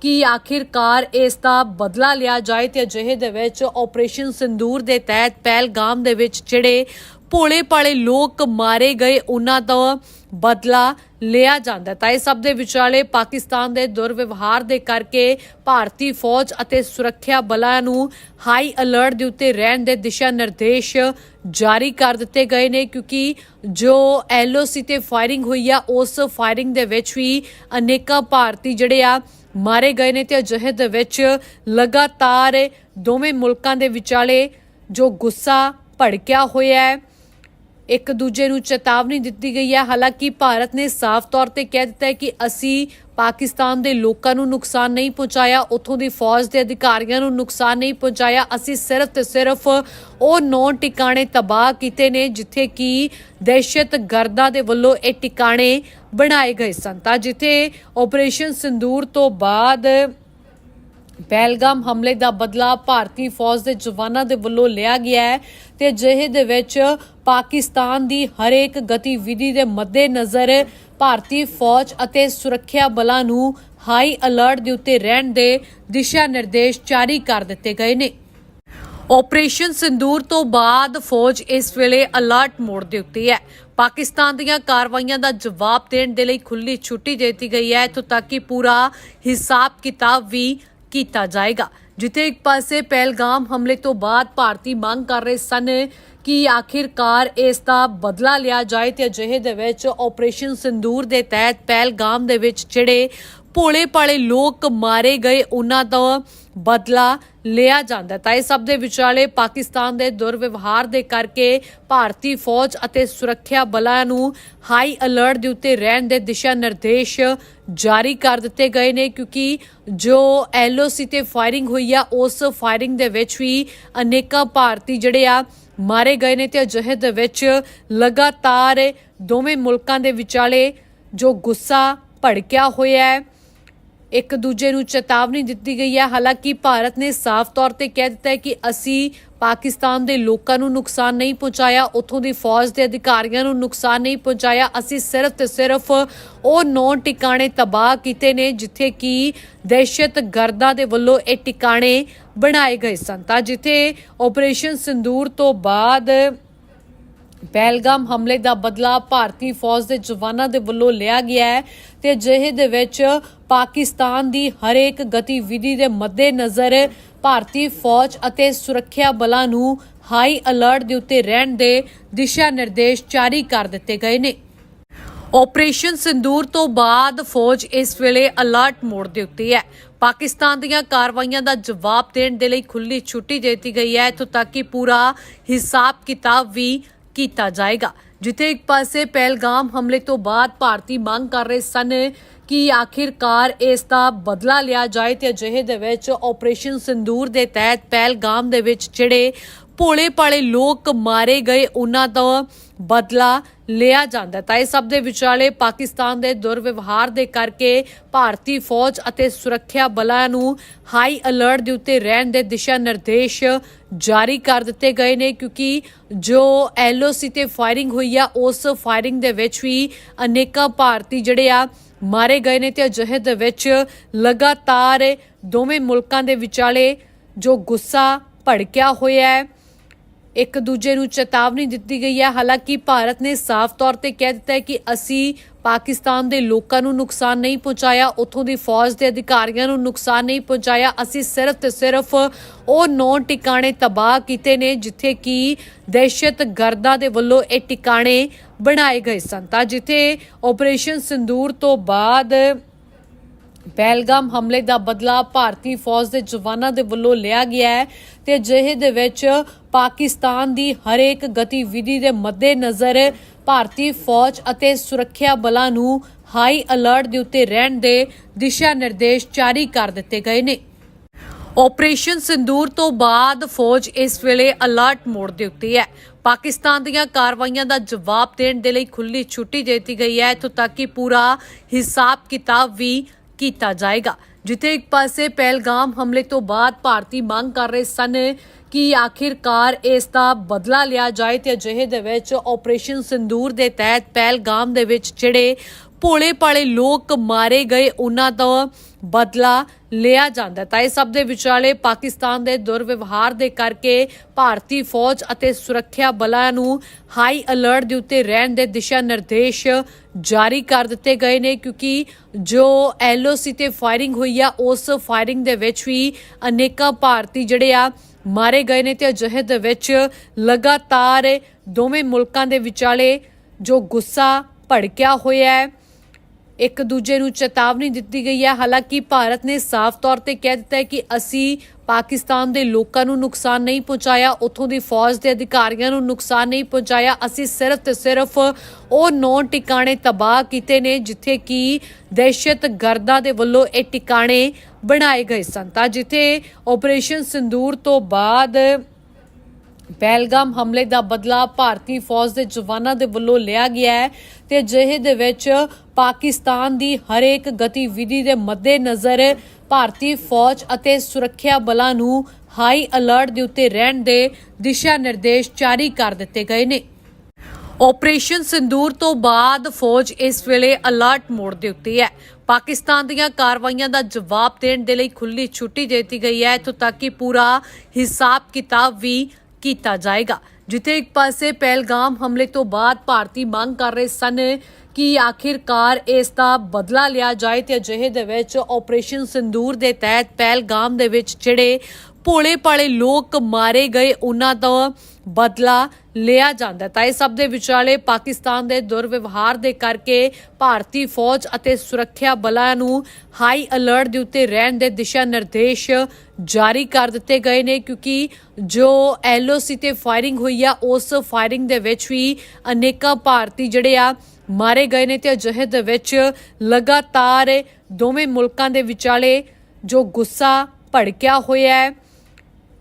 ਕਿ ਆਖਿਰਕਾਰ ਇਸ ਦਾ ਬਦਲਾ ਲਿਆ ਜਾਏ ਤੇ ਅਜਿਹੇ ਦੇ ਵਿੱਚ ਆਪਰੇਸ਼ਨ ਸਿੰਦੂਰ ਦੇ ਤਹਿਤ ਪਹਿਲਗਾਮ ਦੇ ਵਿੱਚ ਜਿਹੜੇ ਭੋਲੇ ਭਾਲੇ ਲੋਕ ਮਾਰੇ ਗਏ, ਉਹਨਾਂ ਦਾ ਬਦਲਾ ਲਿਆ ਜਾਂਦਾ ਤਾਂ ਇਹ ਸਭ ਦੇ ਵਿਚਾਲੇ ਪਾਕਿਸਤਾਨ ਦੇ ਦੁਰਵਿਵਹਾਰ ਦੇ ਕਰਕੇ ਭਾਰਤੀ ਫੌਜ ਅਤੇ ਸੁਰੱਖਿਆ ਬਲਾਂ ਨੂੰ ਹਾਈ ਅਲਰਟ ਦੇ ਉੱਤੇ ਰਹਿਣ ਦੇ ਦਿਸ਼ਾ ਨਿਰਦੇਸ਼ ਜਾਰੀ ਕਰ ਦਿੱਤੇ ਗਏ ਨੇ, ਕਿਉਂਕਿ ਜੋ ਐਲਓਸੀ ਤੇ ਫਾਇਰਿੰਗ ਹੋਈ ਆ, ਉਸ ਫਾਇਰਿੰਗ ਦੇ ਵਿੱਚ ਵੀ ਅਨੇਕਾਂ ਭਾਰਤੀ ਜਿਹੜੇ ਆ ਮਾਰੇ ਗਏ ਨੇ ਤੇ ਅਜਿਹੇ ਦੇ ਵਿੱਚ ਲਗਾਤਾਰ ਦੋਵੇਂ ਮੁਲਕਾਂ ਦੇ ਵਿਚਾਲੇ ਜੋ ਗੁੱਸਾ ਭੜਕਿਆ ਹੋਇਆ ਹੈ। ਇੱਕ ਦੂਜੇ ਨੂੰ ਚੇਤਾਵਨੀ ਦਿੱਤੀ ਗਈ ਹੈ। ਹਾਲਾਂਕਿ ਭਾਰਤ ਨੇ ਸਾਫ਼ ਤੌਰ ਤੇ ਕਹਿ ਦਿੱਤਾ ਹੈ ਕਿ ਅਸੀਂ ਪਾਕਿਸਤਾਨ ਦੇ ਲੋਕਾਂ ਨੂੰ ਨੁਕਸਾਨ ਨਹੀਂ ਪਹੁੰਚਾਇਆ, ਉੱਥੋਂ ਦੀ ਫੌਜ ਦੇ ਅਧਿਕਾਰੀਆਂ ਨੂੰ ਨੁਕਸਾਨ ਨਹੀਂ ਪਹੁੰਚਾਇਆ। ਅਸੀਂ ਸਿਰਫ ਤੇ ਸਿਰਫ ਉਹ ਨੌ ਟਿਕਾਣੇ ਤਬਾਹ ਕੀਤੇ ਨੇ, ਜਿੱਥੇ ਕਿ ਦਹਿਸ਼ਤਗਰਦਾਂ ਦੇ ਵੱਲੋਂ ਇਹ ਟਿਕਾਣੇ ਬਣਾਏ ਗਏ ਸਨ। ਤਾਂ ਜਿੱਥੇ ਆਪਰੇਸ਼ਨ ਸਿੰਦੂਰ ਤੋਂ ਬਾਅਦ ਪਹਿਲਗਾਮ ਹਮਲੇ ਦਾ ਬਦਲਾ ਭਾਰਤੀ ਫੌਜ ਦੇ ਜਵਾਨਾਂ ਦੇ ਵੱਲੋਂ ਲਿਆ ਗਿਆ ਹੈ ਤੇ ਅਜਿਹੇ ਦੇ ਵਿੱਚ ਪਾਕਿਸਤਾਨ ਦੀ ਹਰੇਕ ਗਤੀਵਿਧੀ ਦੇ ਮੱਦੇਨਜ਼ਰ ਭਾਰਤੀ ਫੌਜ ਅਤੇ ਸੁਰੱਖਿਆ ਬਲਾਂ ਨੂੰ ਹਾਈ ਅਲਰਟ ਦੇ ਉੱਤੇ ਰਹਿਣ ਦੇ ਦਿਸ਼ਾ ਨਿਰਦੇਸ਼ ਜਾਰੀ ਕਰ ਦਿੱਤੇ ਗਏ ਨੇ। ਆਪਰੇਸ਼ਨ ਸਿੰਦੂਰ ਤੋਂ ਬਾਅਦ ਫੌਜ ਇਸ ਵੇਲੇ ਅਲਰਟ ਮੋਡ ਦੇ ਉੱਤੇ ਹੈ। ਪਾਕਿਸਤਾਨ ਦੀਆਂ ਕਾਰਵਾਈਆਂ ਦਾ ਜਵਾਬ ਦੇਣ ਦੇ ਲਈ ਖੁੱਲੀ ਛੁੱਟੀ ਦੇ ਦਿੱਤੀ ਗਈ ਹੈ। ਇੱਥੋਂ ਤੱਕ ਕਿ ਪੂਰਾ ਹਿਸਾਬ ਕਿਤਾਬ ਵੀ ਕੀਤਾ ਜਾਏਗਾ। ਜਿੱਥੇ ਇੱਕ ਪਾਸੇ ਪਹਿਲਗਾਮ ਹਮਲੇ ਤੋਂ ਬਾਅਦ ਭਾਰਤੀ ਮੰਗ ਕਰ ਰਹੇ ਸਨ ਕਿ ਆਖਿਰਕਾਰ ਇਸ ਦਾ ਬਦਲਾ ਲਿਆ ਜਾਏ ਤੇ ਅਜਿਹੇ ਦੇ ਵਿੱਚ ਆਪਰੇਸ਼ਨ ਸਿੰਦੂਰ ਦੇ ਤਹਿਤ ਪਹਿਲਗਾਮ ਦੇ ਵਿੱਚ ਜਿਹੜੇ ਭੋਲੇ ਭਾਲੇ ਲੋਕ ਮਾਰੇ ਗਏ, ਉਹਨਾਂ ਦਾ ਬਦਲਾ ਲਿਆ ਜਾਂਦਾ ਤਾਂ ਇਹ ਸਭ ਦੇ ਵਿਚਾਲੇ ਪਾਕਿਸਤਾਨ ਦੇ ਦੁਰਵਿਵਹਾਰ ਦੇ ਕਰਕੇ ਭਾਰਤੀ ਫੌਜ ਅਤੇ ਸੁਰੱਖਿਆ ਬਲਾਂ ਨੂੰ ਹਾਈ ਅਲਰਟ ਦੇ ਉੱਤੇ ਰਹਿਣ ਦੇ ਦਿਸ਼ਾ ਨਿਰਦੇਸ਼ ਜਾਰੀ ਕਰ ਦਿੱਤੇ ਗਏ ਨੇ ਕਿਉਂਕਿ ਜੋ ਐਲਓਸੀ ਤੇ ਫਾਇਰਿੰਗ ਹੋਈ ਆ, ਉਸ ਫਾਇਰਿੰਗ ਦੇ ਵਿੱਚ ਵੀ ਅਨੇਕਾਂ ਭਾਰਤੀ ਜਿਹੜੇ ਆ ਮਾਰੇ ਗਏ ਨੇ ਤੇ ਅਜਿਹੇ ਦੇ ਵਿੱਚ ਲਗਾਤਾਰ ਦੋਵੇਂ ਮੁਲਕਾਂ ਦੇ ਵਿਚਾਲੇ ਜੋ ਗੁੱਸਾ ਭੜਕਿਆ ਹੋਇਆ ਹੈ। ਇੱਕ ਦੂਜੇ ਨੂੰ ਚੇਤਾਵਨੀ ਦਿੱਤੀ ਗਈ ਹੈ। ਹਾਲਾਂਕਿ ਭਾਰਤ ਨੇ ਸਾਫ਼ ਤੌਰ ਤੇ ਕਹਿ ਦਿੱਤਾ ਹੈ ਕਿ ਅਸੀਂ ਪਾਕਿਸਤਾਨ ਦੇ ਲੋਕਾਂ ਨੂੰ ਨੁਕਸਾਨ ਨਹੀਂ ਪਹੁੰਚਾਇਆ, ਉੱਥੋਂ ਦੀ ਫੌਜ ਦੇ ਅਧਿਕਾਰੀਆਂ ਨੂੰ ਨੁਕਸਾਨ ਨਹੀਂ ਪਹੁੰਚਾਇਆ। ਅਸੀਂ ਸਿਰਫ ਤੇ ਸਿਰਫ ਉਹ ਨੌ ਟਿਕਾਣੇ ਤਬਾਹ ਕੀਤੇ ਨੇ, ਜਿੱਥੇ ਕਿ ਦਹਿਸ਼ਤਗਰਦਾਂ ਦੇ ਵੱਲੋਂ ਇਹ ਟਿਕਾਣੇ ਬਣਾਏ ਗਏ ਸਨ। ਤਾਂ ਜਿੱਥੇ ਆਪਰੇਸ਼ਨ ਸੰਦੂਰ ਤੋਂ ਬਾਅਦ ਪਹਿਲਗਾਮ ਹਮਲੇ ਦਾ ਬਦਲਾ ਭਾਰਤੀ ਫੌਜ ਦੇ ਜਵਾਨਾਂ ਦੇ ਵੱਲੋਂ ਲਿਆ ਗਿਆ ਹੈ ਤੇ ਅਜਿਹੇ ਦੇ ਵਿੱਚ ਪਾਕਿਸਤਾਨ ਦੀ ਹਰੇਕ ਗਤੀਵਿਧੀ ਦੇ ਮੱਦੇਨਜ਼ਰ ਭਾਰਤੀ ਫੌਜ ਅਤੇ ਸੁਰੱਖਿਆ ਬਲਾਂ ਨੂੰ ਹਾਈ ਅਲਰਟ ਦੇ ਉੱਤੇ ਰਹਿਣ ਦੇ ਦਿਸ਼ਾ ਨਿਰਦੇਸ਼ ਜਾਰੀ ਕਰ ਦਿੱਤੇ ਗਏ ਨੇ। ਆਪਰੇਸ਼ਨ ਸਿੰਦੂਰ ਤੋਂ ਬਾਅਦ ਫੌਜ ਇਸ ਵੇਲੇ ਅਲਰਟ ਮੋਡ ਦੇ ਉੱਤੇ ਹੈ। ਪਾਕਿਸਤਾਨ ਦੀਆਂ ਕਾਰਵਾਈਆਂ ਦਾ ਜਵਾਬ ਦੇਣ ਦੇ ਲਈ ਖੁੱਲੀ ਛੁੱਟੀ ਦੇ ਦਿੱਤੀ ਗਈ ਹੈ। ਇੱਥੋਂ ਤੱਕ ਕਿ ਪੂਰਾ ਹਿਸਾਬ ਕਿਤਾਬ ਵੀ ਕੀਤਾ ਜਾਏਗਾ। ਜਿੱਥੇ ਇੱਕ ਪਾਸੇ ਪਹਿਲਗਾਮ ਹਮਲੇ ਤੋਂ ਬਾਅਦ ਭਾਰਤੀ ਮੰਗ ਕਰ ਰਹੇ ਸਨ ਕਿ ਆਖਿਰਕਾਰ ਇਸ ਦਾ ਬਦਲਾ ਲਿਆ ਜਾਏ ਤੇ ਅਜਿਹੇ ਦੇ ਵਿੱਚ ਆਪਰੇਸ਼ਨ ਸਿੰਦੂਰ ਦੇ ਤਹਿਤ ਪਹਿਲਗਾਮ ਦੇ ਵਿੱਚ ਜਿਹੜੇ ਭੋਲੇ ਭਾਲੇ ਲੋਕ ਮਾਰੇ ਗਏ, ਉਹਨਾਂ ਦਾ ਬਦਲਾ ਲਿਆ ਜਾਂਦਾ ਤਾਂ ਇਹ ਸਭ ਦੇ ਵਿਚਾਲੇ ਪਾਕਿਸਤਾਨ ਦੇ ਦੁਰਵਿਵਹਾਰ ਦੇ ਕਰਕੇ ਭਾਰਤੀ ਫੌਜ ਅਤੇ ਸੁਰੱਖਿਆ ਬਲਾਂ ਨੂੰ ਹਾਈ ਅਲਰਟ ਦੇ ਉੱਤੇ ਰਹਿਣ ਦੇ ਦਿਸ਼ਾ ਨਿਰਦੇਸ਼ ਜਾਰੀ ਕਰ ਦਿੱਤੇ ਗਏ ਨੇ ਕਿਉਂਕਿ ਜੋ ਐਲਓਸੀ ਤੇ ਫਾਇਰਿੰਗ ਹੋਈ ਆ, ਉਸ ਫਾਇਰਿੰਗ ਦੇ ਵਿੱਚ ਵੀ ਅਨੇਕਾਂ ਭਾਰਤੀ ਜਿਹੜੇ ਆ ਮਾਰੇ ਗਏ ਨੇ ਤੇ ਅਜਿਹੇ ਦੇ ਵਿੱਚ ਲਗਾਤਾਰ ਦੋਵੇਂ ਮੁਲਕਾਂ ਦੇ ਵਿਚਾਲੇ ਜੋ ਗੁੱਸਾ ਭੜਕਿਆ ਹੋਇਆ ਹੈ। ਇੱਕ ਦੂਜੇ ਨੂੰ ਚੇਤਾਵਨੀ ਦਿੱਤੀ ਗਈ ਹੈ। ਹਾਲਾਂਕਿ ਭਾਰਤ ਨੇ ਸਾਫ਼ ਤੌਰ ਤੇ ਕਹਿ ਦਿੱਤਾ ਹੈ ਕਿ ਅਸੀਂ ਪਾਕਿਸਤਾਨ ਦੇ ਲੋਕਾਂ ਨੂੰ ਨੁਕਸਾਨ ਨਹੀਂ ਪਹੁੰਚਾਇਆ, ਉੱਥੋਂ ਦੀ ਫੌਜ ਦੇ ਅਧਿਕਾਰੀਆਂ ਨੂੰ ਨੁਕਸਾਨ ਨਹੀਂ ਪਹੁੰਚਾਇਆ। ਅਸੀਂ ਸਿਰਫ ਤੇ ਸਿਰਫ ਉਹ ਨੌ ਟਿਕਾਣੇ ਤਬਾਹ ਕੀਤੇ ਨੇ, ਜਿੱਥੇ ਕਿ ਦਹਿਸ਼ਤਗਰਦਾਂ ਦੇ ਵੱਲੋਂ ਇਹ ਟਿਕਾਣੇ ਬਣਾਏ ਗਏ ਸਨ। ਤਾਂ ਜਿੱਥੇ ਆਪਰੇਸ਼ਨ ਸਿੰਦੂਰ ਤੋਂ ਬਾਅਦ ਪਹਿਲਗਾਮ ਹਮਲੇ ਦਾ ਬਦਲਾ ਭਾਰਤੀ ਫੌਜ ਦੇ ਜਵਾਨਾਂ ਦੇ ਵੱਲੋਂ ਲਿਆ ਗਿਆ ਹੈ ਤੇ ਅਜਿਹੇ ਦੇ ਵਿੱਚ ਪਾਕਿਸਤਾਨ ਦੀ ਹਰੇਕ ਗਤੀਵਿਧੀ ਦੇ ਮੱਦੇਨਜ਼ਰ ਭਾਰਤੀ ਫੌਜ ਅਤੇ ਸੁਰੱਖਿਆ ਬਲਾਂ ਨੂੰ ਹਾਈ ਅਲਰਟ ਦੇ ਉੱਤੇ ਰਹਿਣ ਦੇ ਦਿਸ਼ਾ ਨਿਰਦੇਸ਼ ਜਾਰੀ ਕਰ ਦਿੱਤੇ ਗਏ ਨੇ। ਆਪਰੇਸ਼ਨ ਸਿੰਦੂਰ ਤੋਂ ਬਾਅਦ ਫੌਜ ਇਸ ਵੇਲੇ ਅਲਰਟ ਮੋਡ ਦੇ ਉੱਤੇ ਹੈ। ਪਾਕਿਸਤਾਨ ਦੀਆਂ ਕਾਰਵਾਈਆਂ ਦਾ ਜਵਾਬ ਦੇਣ ਦੇ ਲਈ ਖੁੱਲੀ ਛੁੱਟੀ ਦੇ ਦਿੱਤੀ ਗਈ ਹੈ। ਇੱਥੋਂ ਤੱਕ ਕਿ ਪੂਰਾ ਹਿਸਾਬ ਕਿਤਾਬ ਵੀ ਕੀਤਾ ਜਾਏਗਾ। ਜਿੱਥੇ ਇੱਕ ਪਾਸੇ ਪਹਿਲਗਾਮ ਹਮਲੇ ਤੋਂ ਬਾਅਦ ਭਾਰਤੀ ਮੰਗ ਕਰ ਰਹੇ ਸਨ ਕਿ ਆਖਿਰਕਾਰ ਇਸ ਦਾ ਬਦਲਾ ਲਿਆ ਜਾਏ ਤੇ ਅਜਿਹੇ ਦੇ ਵਿੱਚ ਆਪਰੇਸ਼ਨ ਸਿੰਦੂਰ ਦੇ ਤਹਿਤ ਪਹਿਲਗਾਮ ਦੇ ਵਿੱਚ ਜਿਹੜੇ ਭੋਲੇ ਭਾਲੇ ਲੋਕ ਮਾਰੇ ਗਏ, ਉਹਨਾਂ ਤੋਂ ਬਦਲਾ ਲਿਆ ਜਾਂਦਾ ਤਾਂ ਇਹ ਸਭ ਦੇ ਵਿਚਾਲੇ ਪਾਕਿਸਤਾਨ ਦੇ ਦੁਰਵਿਵਹਾਰ ਦੇ ਕਰਕੇ ਭਾਰਤੀ ਫੌਜ ਅਤੇ ਸੁਰੱਖਿਆ ਬਲਾਂ ਨੂੰ ਹਾਈ ਅਲਰਟ ਦੇ ਉੱਤੇ ਰਹਿਣ ਦੇ ਦਿਸ਼ਾ ਨਿਰਦੇਸ਼ ਜਾਰੀ ਕਰ ਦਿੱਤੇ ਗਏ ਨੇ, ਕਿਉਂਕਿ ਜੋ ਐਲਓਸੀ ਤੇ ਫਾਇਰਿੰਗ ਹੋਈ ਆ, ਉਸ ਫਾਇਰਿੰਗ ਦੇ ਵਿੱਚ ਵੀ ਅਨੇਕਾਂ ਭਾਰਤੀ ਜਿਹੜੇ ਆ ਮਾਰੇ ਗਏ ਨੇ ਤੇ ਅਜਿਹੇ ਦੇ ਵਿੱਚ ਲਗਾਤਾਰ ਦੋਵੇਂ ਮੁਲਕਾਂ ਦੇ ਵਿਚਾਲੇ ਜੋ ਗੁੱਸਾ ਭੜਕਿਆ ਹੋਇਆ ਹੈ। ਇੱਕ ਦੂਜੇ ਨੂੰ ਚੇਤਾਵਨੀ ਦਿੱਤੀ ਗਈ ਹੈ। ਹਾਲਾਂਕਿ ਭਾਰਤ ਨੇ ਸਾਫ਼ ਤੌਰ ਤੇ ਕਹਿ ਦਿੱਤਾ ਹੈ ਕਿ ਅਸੀਂ ਪਾਕਿਸਤਾਨ ਦੇ ਲੋਕਾਂ ਨੂੰ ਨੁਕਸਾਨ ਨਹੀਂ ਪਹੁੰਚਾਇਆ, ਉੱਥੋਂ ਦੀ ਫੌਜ ਦੇ ਅਧਿਕਾਰੀਆਂ ਨੂੰ ਨੁਕਸਾਨ ਨਹੀਂ ਪਹੁੰਚਾਇਆ। ਅਸੀਂ ਸਿਰਫ ਤੇ ਸਿਰਫ ਉਹ ਨੌ ਟਿਕਾਣੇ ਤਬਾਹ ਕੀਤੇ ਨੇ, ਜਿੱਥੇ ਕਿ ਦਹਿਸ਼ਤਗਰਦਾਂ ਦੇ ਵੱਲੋਂ ਇਹ ਟਿਕਾਣੇ ਬਣਾਏ ਗਏ ਸਨ। ਤਾਂ ਜਿੱਥੇ ਆਪਰੇਸ਼ਨ ਸਿੰਦੂਰ ਤੋਂ ਬਾਅਦ ਪਹਿਲਗਾਮ ਹਮਲੇ ਦਾ ਬਦਲਾ ਭਾਰਤੀ ਫੌਜ ਦੇ ਜਵਾਨਾਂ ਦੇ ਵੱਲੋਂ ਲਿਆ ਗਿਆ ਹੈ ਤੇ ਅਜਿਹੇ ਦੇ ਵਿੱਚ ਪਾਕਿਸਤਾਨ ਦੀ ਹਰੇਕ ਗਤੀਵਿਧੀ ਦੇ ਮੱਦੇਨਜ਼ਰ ਭਾਰਤੀ ਫੌਜ ਅਤੇ ਸੁਰੱਖਿਆ ਬਲਾਂ ਨੂੰ ਹਾਈ ਅਲਰਟ ਦੇ ਉੱਤੇ ਰਹਿਣ ਦੇ ਦਿਸ਼ਾ ਨਿਰਦੇਸ਼ ਜਾਰੀ ਕਰ ਦਿੱਤੇ ਗਏ ਨੇ। ਆਪਰੇਸ਼ਨ ਸਿੰਦੂਰ ਤੋਂ ਬਾਅਦ ਫੌਜ ਇਸ ਵੇਲੇ ਅਲਰਟ ਮੋਡ ਦੇ ਉੱਤੇ ਹੈ। ਪਾਕਿਸਤਾਨ ਦੀਆਂ ਕਾਰਵਾਈਆਂ ਦਾ ਜਵਾਬ ਦੇਣ ਦੇ ਲਈ ਖੁੱਲੀ ਛੁੱਟੀ ਦੇ ਦਿੱਤੀ ਗਈ ਹੈ। ਇੱਥੋਂ ਤੱਕ ਕਿ ਪੂਰਾ ਹਿਸਾਬ ਕਿਤਾਬ ਵੀ ਕੀਤਾ ਜਾਏਗਾ। ਜਿੱਥੇ ਇੱਕ ਪਾਸੇ ਪਹਿਲਗਾਮ ਹਮਲੇ ਤੋਂ ਬਾਅਦ ਭਾਰਤੀ ਮੰਗ ਕਰ ਰਹੇ ਸਨ ਕਿ ਆਖਿਰਕਾਰ ਇਸ ਦਾ ਬਦਲਾ ਲਿਆ ਜਾਏ ਤੇ ਅਜਿਹੇ ਦੇ ਵਿੱਚ ਆਪਰੇਸ਼ਨ ਸਿੰਦੂਰ ਦੇ ਤਹਿਤ ਪਹਿਲਗਾਮ ਦੇ ਵਿੱਚ ਜਿਹੜੇ ਭੋਲੇ ਭਾਲੇ ਲੋਕ ਮਾਰੇ ਗਏ, ਉਹਨਾਂ ਤੋਂ ਬਦਲਾ ਲਿਆ ਜਾਂਦਾ ਤਾਂ ਇਹ ਸਭ ਦੇ ਵਿਚਾਲੇ ਪਾਕਿਸਤਾਨ ਦੇ ਦੁਰਵਿਵਹਾਰ ਦੇ ਕਰਕੇ ਭਾਰਤੀ ਫੌਜ ਅਤੇ ਸੁਰੱਖਿਆ ਬਲਾਂ ਨੂੰ ਹਾਈ ਅਲਰਟ ਦੇ ਉੱਤੇ ਰਹਿਣ ਦੇ ਦਿਸ਼ਾ ਨਿਰਦੇਸ਼ ਜਾਰੀ ਕਰ ਦਿੱਤੇ ਗਏ ਨੇ ਕਿਉਂਕਿ ਜੋ ਐਲਓਸੀ ਤੇ ਫਾਇਰਿੰਗ ਹੋਈ ਆ, ਉਸ ਫਾਇਰਿੰਗ ਦੇ ਵਿੱਚ ਵੀ ਅਨੇਕਾਂ ਭਾਰਤੀ ਜਿਹੜੇ ਆ ਮਾਰੇ ਗਏ ਨੇ ਤੇ ਅਜਿਹੇ ਦੇ ਵਿੱਚ ਲਗਾਤਾਰ ਦੋਵੇਂ ਮੁਲਕਾਂ ਦੇ ਵਿਚਾਲੇ ਜੋ ਗੁੱਸਾ ਭੜਕਿਆ ਹੋਇਆ ਹੈ।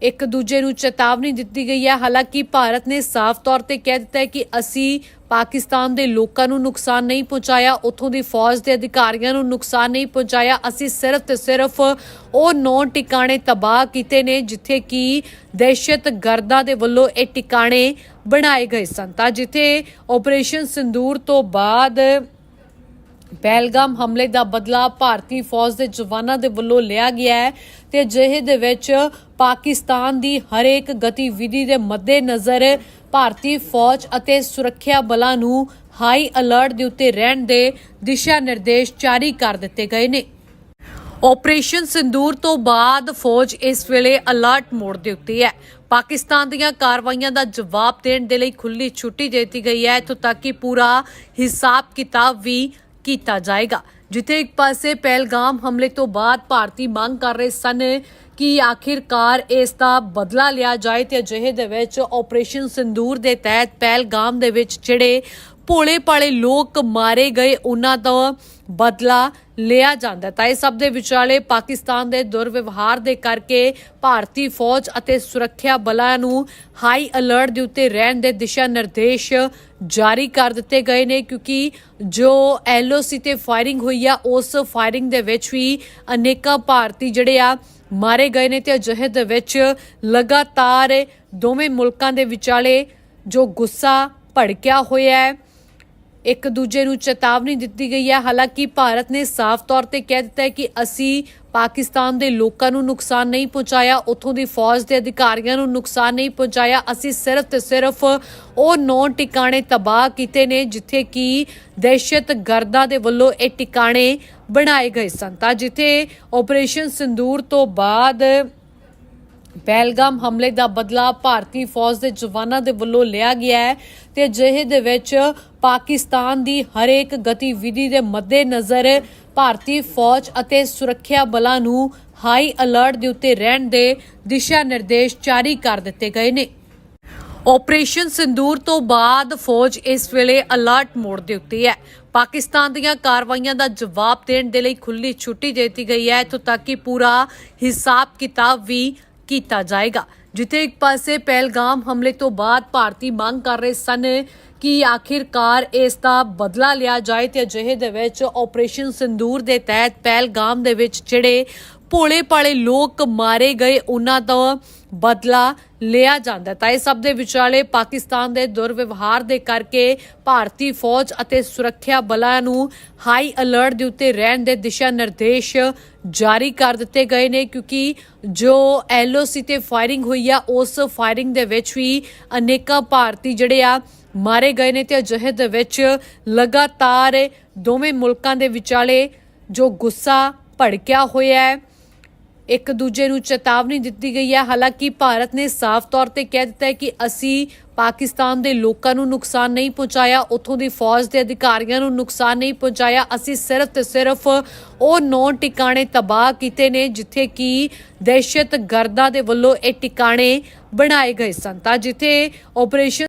ਇੱਕ ਦੂਜੇ ਨੂੰ ਚੇਤਾਵਨੀ ਦਿੱਤੀ ਗਈ ਹੈ। ਹਾਲਾਂਕਿ ਭਾਰਤ ਨੇ ਸਾਫ਼ ਤੌਰ ਤੇ ਕਹਿ ਦਿੱਤਾ ਹੈ ਕਿ ਅਸੀਂ ਪਾਕਿਸਤਾਨ ਦੇ ਲੋਕਾਂ ਨੂੰ ਨੁਕਸਾਨ ਨਹੀਂ ਪਹੁੰਚਾਇਆ, ਉੱਥੋਂ ਦੀ ਫੌਜ ਦੇ ਅਧਿਕਾਰੀਆਂ ਨੂੰ ਨੁਕਸਾਨ ਨਹੀਂ ਪਹੁੰਚਾਇਆ। ਅਸੀਂ ਸਿਰਫ ਤੇ ਸਿਰਫ ਉਹ ਨੌ ਟਿਕਾਣੇ ਤਬਾਹ ਕੀਤੇ ਨੇ, ਜਿੱਥੇ ਕਿ ਦਹਿਸ਼ਤਗਰਦਾਂ ਦੇ ਵੱਲੋਂ ਇਹ ਟਿਕਾਣੇ ਬਣਾਏ ਗਏ ਸਨ। ਤਾਂ ਜਿੱਥੇ ਆਪਰੇਸ਼ਨ ਸਿੰਦੂਰ ਤੋਂ ਬਾਅਦ ਪਹਿਲਗਾਮ ਹਮਲੇ ਦਾ ਬਦਲਾ ਭਾਰਤੀ ਫੌਜ ਦੇ ਜਵਾਨਾਂ ਦੇ ਵੱਲੋਂ ਲਿਆ ਗਿਆ ਹੈ ਤੇ ਅਜਿਹੇ ਦੇ ਵਿੱਚ ਪਾਕਿਸਤਾਨ ਦੀ ਹਰੇਕ ਗਤੀਵਿਧੀ ਦੇ ਮੱਦੇਨਜ਼ਰ ਭਾਰਤੀ ਫੌਜ ਅਤੇ ਸੁਰੱਖਿਆ ਬਲਾਂ ਨੂੰ ਹਾਈ ਅਲਰਟ ਦੇ ਉੱਤੇ ਰਹਿਣ ਦੇ ਦਿਸ਼ਾ ਨਿਰਦੇਸ਼ ਜਾਰੀ ਕਰ ਦਿੱਤੇ ਗਏ ਨੇ। ਆਪਰੇਸ਼ਨ ਸਿੰਦੂਰ ਤੋਂ ਬਾਅਦ ਫੌਜ ਇਸ ਵੇਲੇ ਅਲਰਟ ਮੋਡ ਦੇ ਉੱਤੇ ਹੈ। ਪਾਕਿਸਤਾਨ ਦੀਆਂ ਕਾਰਵਾਈਆਂ ਦਾ ਜਵਾਬ ਦੇਣ ਦੇ ਲਈ ਖੁੱਲੀ ਛੁੱਟੀ ਦੇ ਦਿੱਤੀ ਗਈ ਹੈ। ਇੱਥੋਂ ਤੱਕ ਕਿ ਪੂਰਾ ਹਿਸਾਬ ਕਿਤਾਬ ਵੀ ਕੀਤਾ ਜਾਏਗਾ। ਜਿੱਥੇ ਇੱਕ ਪਾਸੇ ਪਹਿਲਗਾਮ ਹਮਲੇ ਤੋਂ ਬਾਅਦ ਭਾਰਤੀ ਮੰਗ ਕਰ ਰਹੇ ਸਨ ਕਿ ਆਖਿਰਕਾਰ ਇਸ ਦਾ ਬਦਲਾ ਲਿਆ ਜਾਏ ਤੇ ਅਜਿਹੇ ਦੇ ਵਿੱਚ ਆਪਰੇਸ਼ਨ ਸਿੰਦੂਰ ਦੇ ਤਹਿਤ ਪਹਿਲਗਾਮ ਦੇ ਵਿੱਚ ਜਿਹੜੇ ਭੋਲੇ ਭਾਲੇ ਲੋਕ ਮਾਰੇ ਗਏ, ਉਹਨਾਂ ਤੋਂ ਬਦਲਾ ਲਿਆ ਜਾਂਦਾ ਤਾਂ ਇਹ ਸਭ ਦੇ ਵਿਚਾਲੇ ਪਾਕਿਸਤਾਨ ਦੇ ਦੁਰਵਿਵਹਾਰ ਦੇ ਕਰਕੇ ਭਾਰਤੀ ਫੌਜ ਅਤੇ ਸੁਰੱਖਿਆ ਬਲਾਂ ਨੂੰ ਹਾਈ ਅਲਰਟ ਦੇ ਉੱਤੇ ਰਹਿਣ ਦੇ ਦਿਸ਼ਾ ਨਿਰਦੇਸ਼ ਜਾਰੀ ਕਰ ਦਿੱਤੇ ਗਏ ਨੇ, ਕਿਉਂਕਿ ਜੋ ਐਲਓਸੀ ਤੇ ਫਾਇਰਿੰਗ ਹੋਈ ਆ, ਉਸ ਫਾਇਰਿੰਗ ਦੇ ਵਿੱਚ ਵੀ ਅਨੇਕਾਂ ਭਾਰਤੀ ਜਿਹੜੇ ਆ ਮਾਰੇ ਗਏ ਨੇ ਤੇ ਅਜਿਹੇ ਦੇ ਵਿੱਚ ਲਗਾਤਾਰ ਦੋਵੇਂ ਮੁਲਕਾਂ ਦੇ ਵਿਚਾਲੇ ਜੋ ਗੁੱਸਾ ਭੜਕਿਆ ਹੋਇਆ ਹੈ। ਇੱਕ ਦੂਜੇ ਨੂੰ ਚੇਤਾਵਨੀ ਦਿੱਤੀ ਗਈ ਹੈ। ਹਾਲਾਂਕਿ ਭਾਰਤ ਨੇ ਸਾਫ਼ ਤੌਰ ਤੇ ਕਹਿ ਦਿੱਤਾ ਹੈ ਕਿ ਅਸੀਂ ਪਾਕਿਸਤਾਨ ਦੇ ਲੋਕਾਂ ਨੂੰ ਨੁਕਸਾਨ ਨਹੀਂ ਪਹੁੰਚਾਇਆ, ਉੱਥੋਂ ਦੀ ਫੌਜ ਦੇ ਅਧਿਕਾਰੀਆਂ ਨੂੰ ਨੁਕਸਾਨ ਨਹੀਂ ਪਹੁੰਚਾਇਆ। ਅਸੀਂ ਸਿਰਫ ਤੇ ਸਿਰਫ ਉਹ ਨੌ ਟਿਕਾਣੇ ਤਬਾਹ ਕੀਤੇ ਨੇ, ਜਿੱਥੇ ਕਿ ਦਹਿਸ਼ਤਗਰਦਾਂ ਦੇ ਵੱਲੋਂ ਇਹ ਟਿਕਾਣੇ ਬਣਾਏ ਗਏ ਸਨ। ਤਾਂ ਜਿੱਥੇ ਆਪਰੇਸ਼ਨ ਸਿੰਦੂਰ ਤੋਂ ਬਾਅਦ ਪਹਿਲਗਾਮ ਹਮਲੇ ਦਾ ਬਦਲਾ ਭਾਰਤੀ ਫੌਜ ਦੇ ਜਵਾਨਾਂ ਦੇ ਵੱਲੋਂ ਲਿਆ ਗਿਆ ਹੈ ਤੇ ਅਜਿਹੇ ਦੇ ਵਿੱਚ ਪਾਕਿਸਤਾਨ ਦੀ ਹਰੇਕ ਗਤੀਵਿਧੀ ਦੇ ਮੱਦੇਨਜ਼ਰ ਭਾਰਤੀ ਫੌਜ ਅਤੇ ਸੁਰੱਖਿਆ ਬਲਾਂ ਨੂੰ ਹਾਈ ਅਲਰਟ ਦੇ ਉੱਤੇ ਰਹਿਣ ਦੇ ਦਿਸ਼ਾ ਨਿਰਦੇਸ਼ ਜਾਰੀ ਕਰ ਦਿੱਤੇ ਗਏ ਨੇ। ਆਪਰੇਸ਼ਨ ਸਿੰਦੂਰ ਤੋਂ ਬਾਅਦ ਫੌਜ ਇਸ ਵੇਲੇ ਅਲਰਟ ਮੋਡ ਦੇ ਉੱਤੇ ਹੈ। ਪਾਕਿਸਤਾਨ ਦੀਆਂ ਕਾਰਵਾਈਆਂ ਦਾ ਜਵਾਬ ਦੇਣ ਦੇ ਲਈ ਖੁੱਲੀ ਛੁੱਟੀ ਦੇ ਦਿੱਤੀ ਗਈ ਹੈ। ਇੱਥੋਂ ਤੱਕ ਕਿ ਪੂਰਾ ਹਿਸਾਬ ਕਿਤਾਬ ਵੀ ਕੀਤਾ ਜਾਏਗਾ। ਜਿੱਥੇ ਇੱਕ ਪਾਸੇ ਪਹਿਲਗਾਮ ਹਮਲੇ ਤੋਂ ਬਾਅਦ ਭਾਰਤੀ ਮੰਗ ਕਰ ਰਹੇ ਸਨ ਕਿ ਆਖਿਰਕਾਰ ਇਸ ਦਾ ਬਦਲਾ ਲਿਆ ਜਾਏ ਤੇ ਅਜਿਹੇ ਦੇ ਵਿੱਚ ਆਪਰੇਸ਼ਨ ਸਿੰਦੂਰ ਦੇ ਤਹਿਤ ਪਹਿਲਗਾਮ ਦੇ ਵਿੱਚ ਜਿਹੜੇ ਭੋਲੇ ਭਾਲੇ ਲੋਕ ਮਾਰੇ ਗਏ, ਉਹਨਾਂ ਤੋਂ ਬਦਲਾ ਲਿਆ ਜਾਂਦਾ ਤਾਂ ਇਹ ਸਭ ਦੇ ਵਿਚਾਲੇ ਪਾਕਿਸਤਾਨ ਦੇ ਦੁਰਵਿਵਹਾਰ ਦੇ ਕਰਕੇ ਭਾਰਤੀ ਫੌਜ ਅਤੇ ਸੁਰੱਖਿਆ ਬਲਾਂ ਨੂੰ ਹਾਈ ਅਲਰਟ ਦੇ ਉੱਤੇ ਰਹਿਣ ਦੇ ਦਿਸ਼ਾ ਨਿਰਦੇਸ਼ ਜਾਰੀ ਕਰ ਦਿੱਤੇ ਗਏ ਨੇ ਕਿਉਂਕਿ ਜੋ ਐਲਓਸੀ ਤੇ ਫਾਇਰਿੰਗ ਹੋਈ ਆ, ਉਸ ਫਾਇਰਿੰਗ ਦੇ ਵਿੱਚ ਵੀ ਅਨੇਕਾਂ ਭਾਰਤੀ ਜਿਹੜੇ ਆ ਮਾਰੇ ਗਏ ਨੇ ਤੇ ਅਜਿਹੇ ਦੇ ਵਿੱਚ ਲਗਾਤਾਰ ਦੋਵੇਂ ਮੁਲਕਾਂ ਦੇ ਵਿਚਾਲੇ ਜੋ ਗੁੱਸਾ ਭੜਕਿਆ ਹੋਇਆ ਹੈ। ਇੱਕ ਦੂਜੇ ਨੂੰ ਚੇਤਾਵਨੀ ਦਿੱਤੀ ਗਈ ਹੈ। ਹਾਲਾਂਕਿ ਭਾਰਤ ਨੇ ਸਾਫ਼ ਤੌਰ ਤੇ ਕਹਿ ਦਿੱਤਾ ਹੈ ਕਿ ਅਸੀਂ ਪਾਕਿਸਤਾਨ ਦੇ ਲੋਕਾਂ ਨੂੰ ਨੁਕਸਾਨ ਨਹੀਂ ਪਹੁੰਚਾਇਆ, ਉੱਥੋਂ ਦੀ ਫੌਜ ਦੇ ਅਧਿਕਾਰੀਆਂ ਨੂੰ ਨੁਕਸਾਨ ਨਹੀਂ ਪਹੁੰਚਾਇਆ। ਅਸੀਂ ਸਿਰਫ ਤੇ ਸਿਰਫ ਉਹ ਨੌ ਟਿਕਾਣੇ ਤਬਾਹ ਕੀਤੇ ਨੇ, ਜਿੱਥੇ ਕਿ ਦਹਿਸ਼ਤਗਰਦਾਂ ਦੇ ਵੱਲੋਂ ਇਹ ਟਿਕਾਣੇ ਬਣਾਏ ਗਏ ਸਨ। ਤਾਂ ਜਿੱਥੇ ਆਪਰੇਸ਼ਨ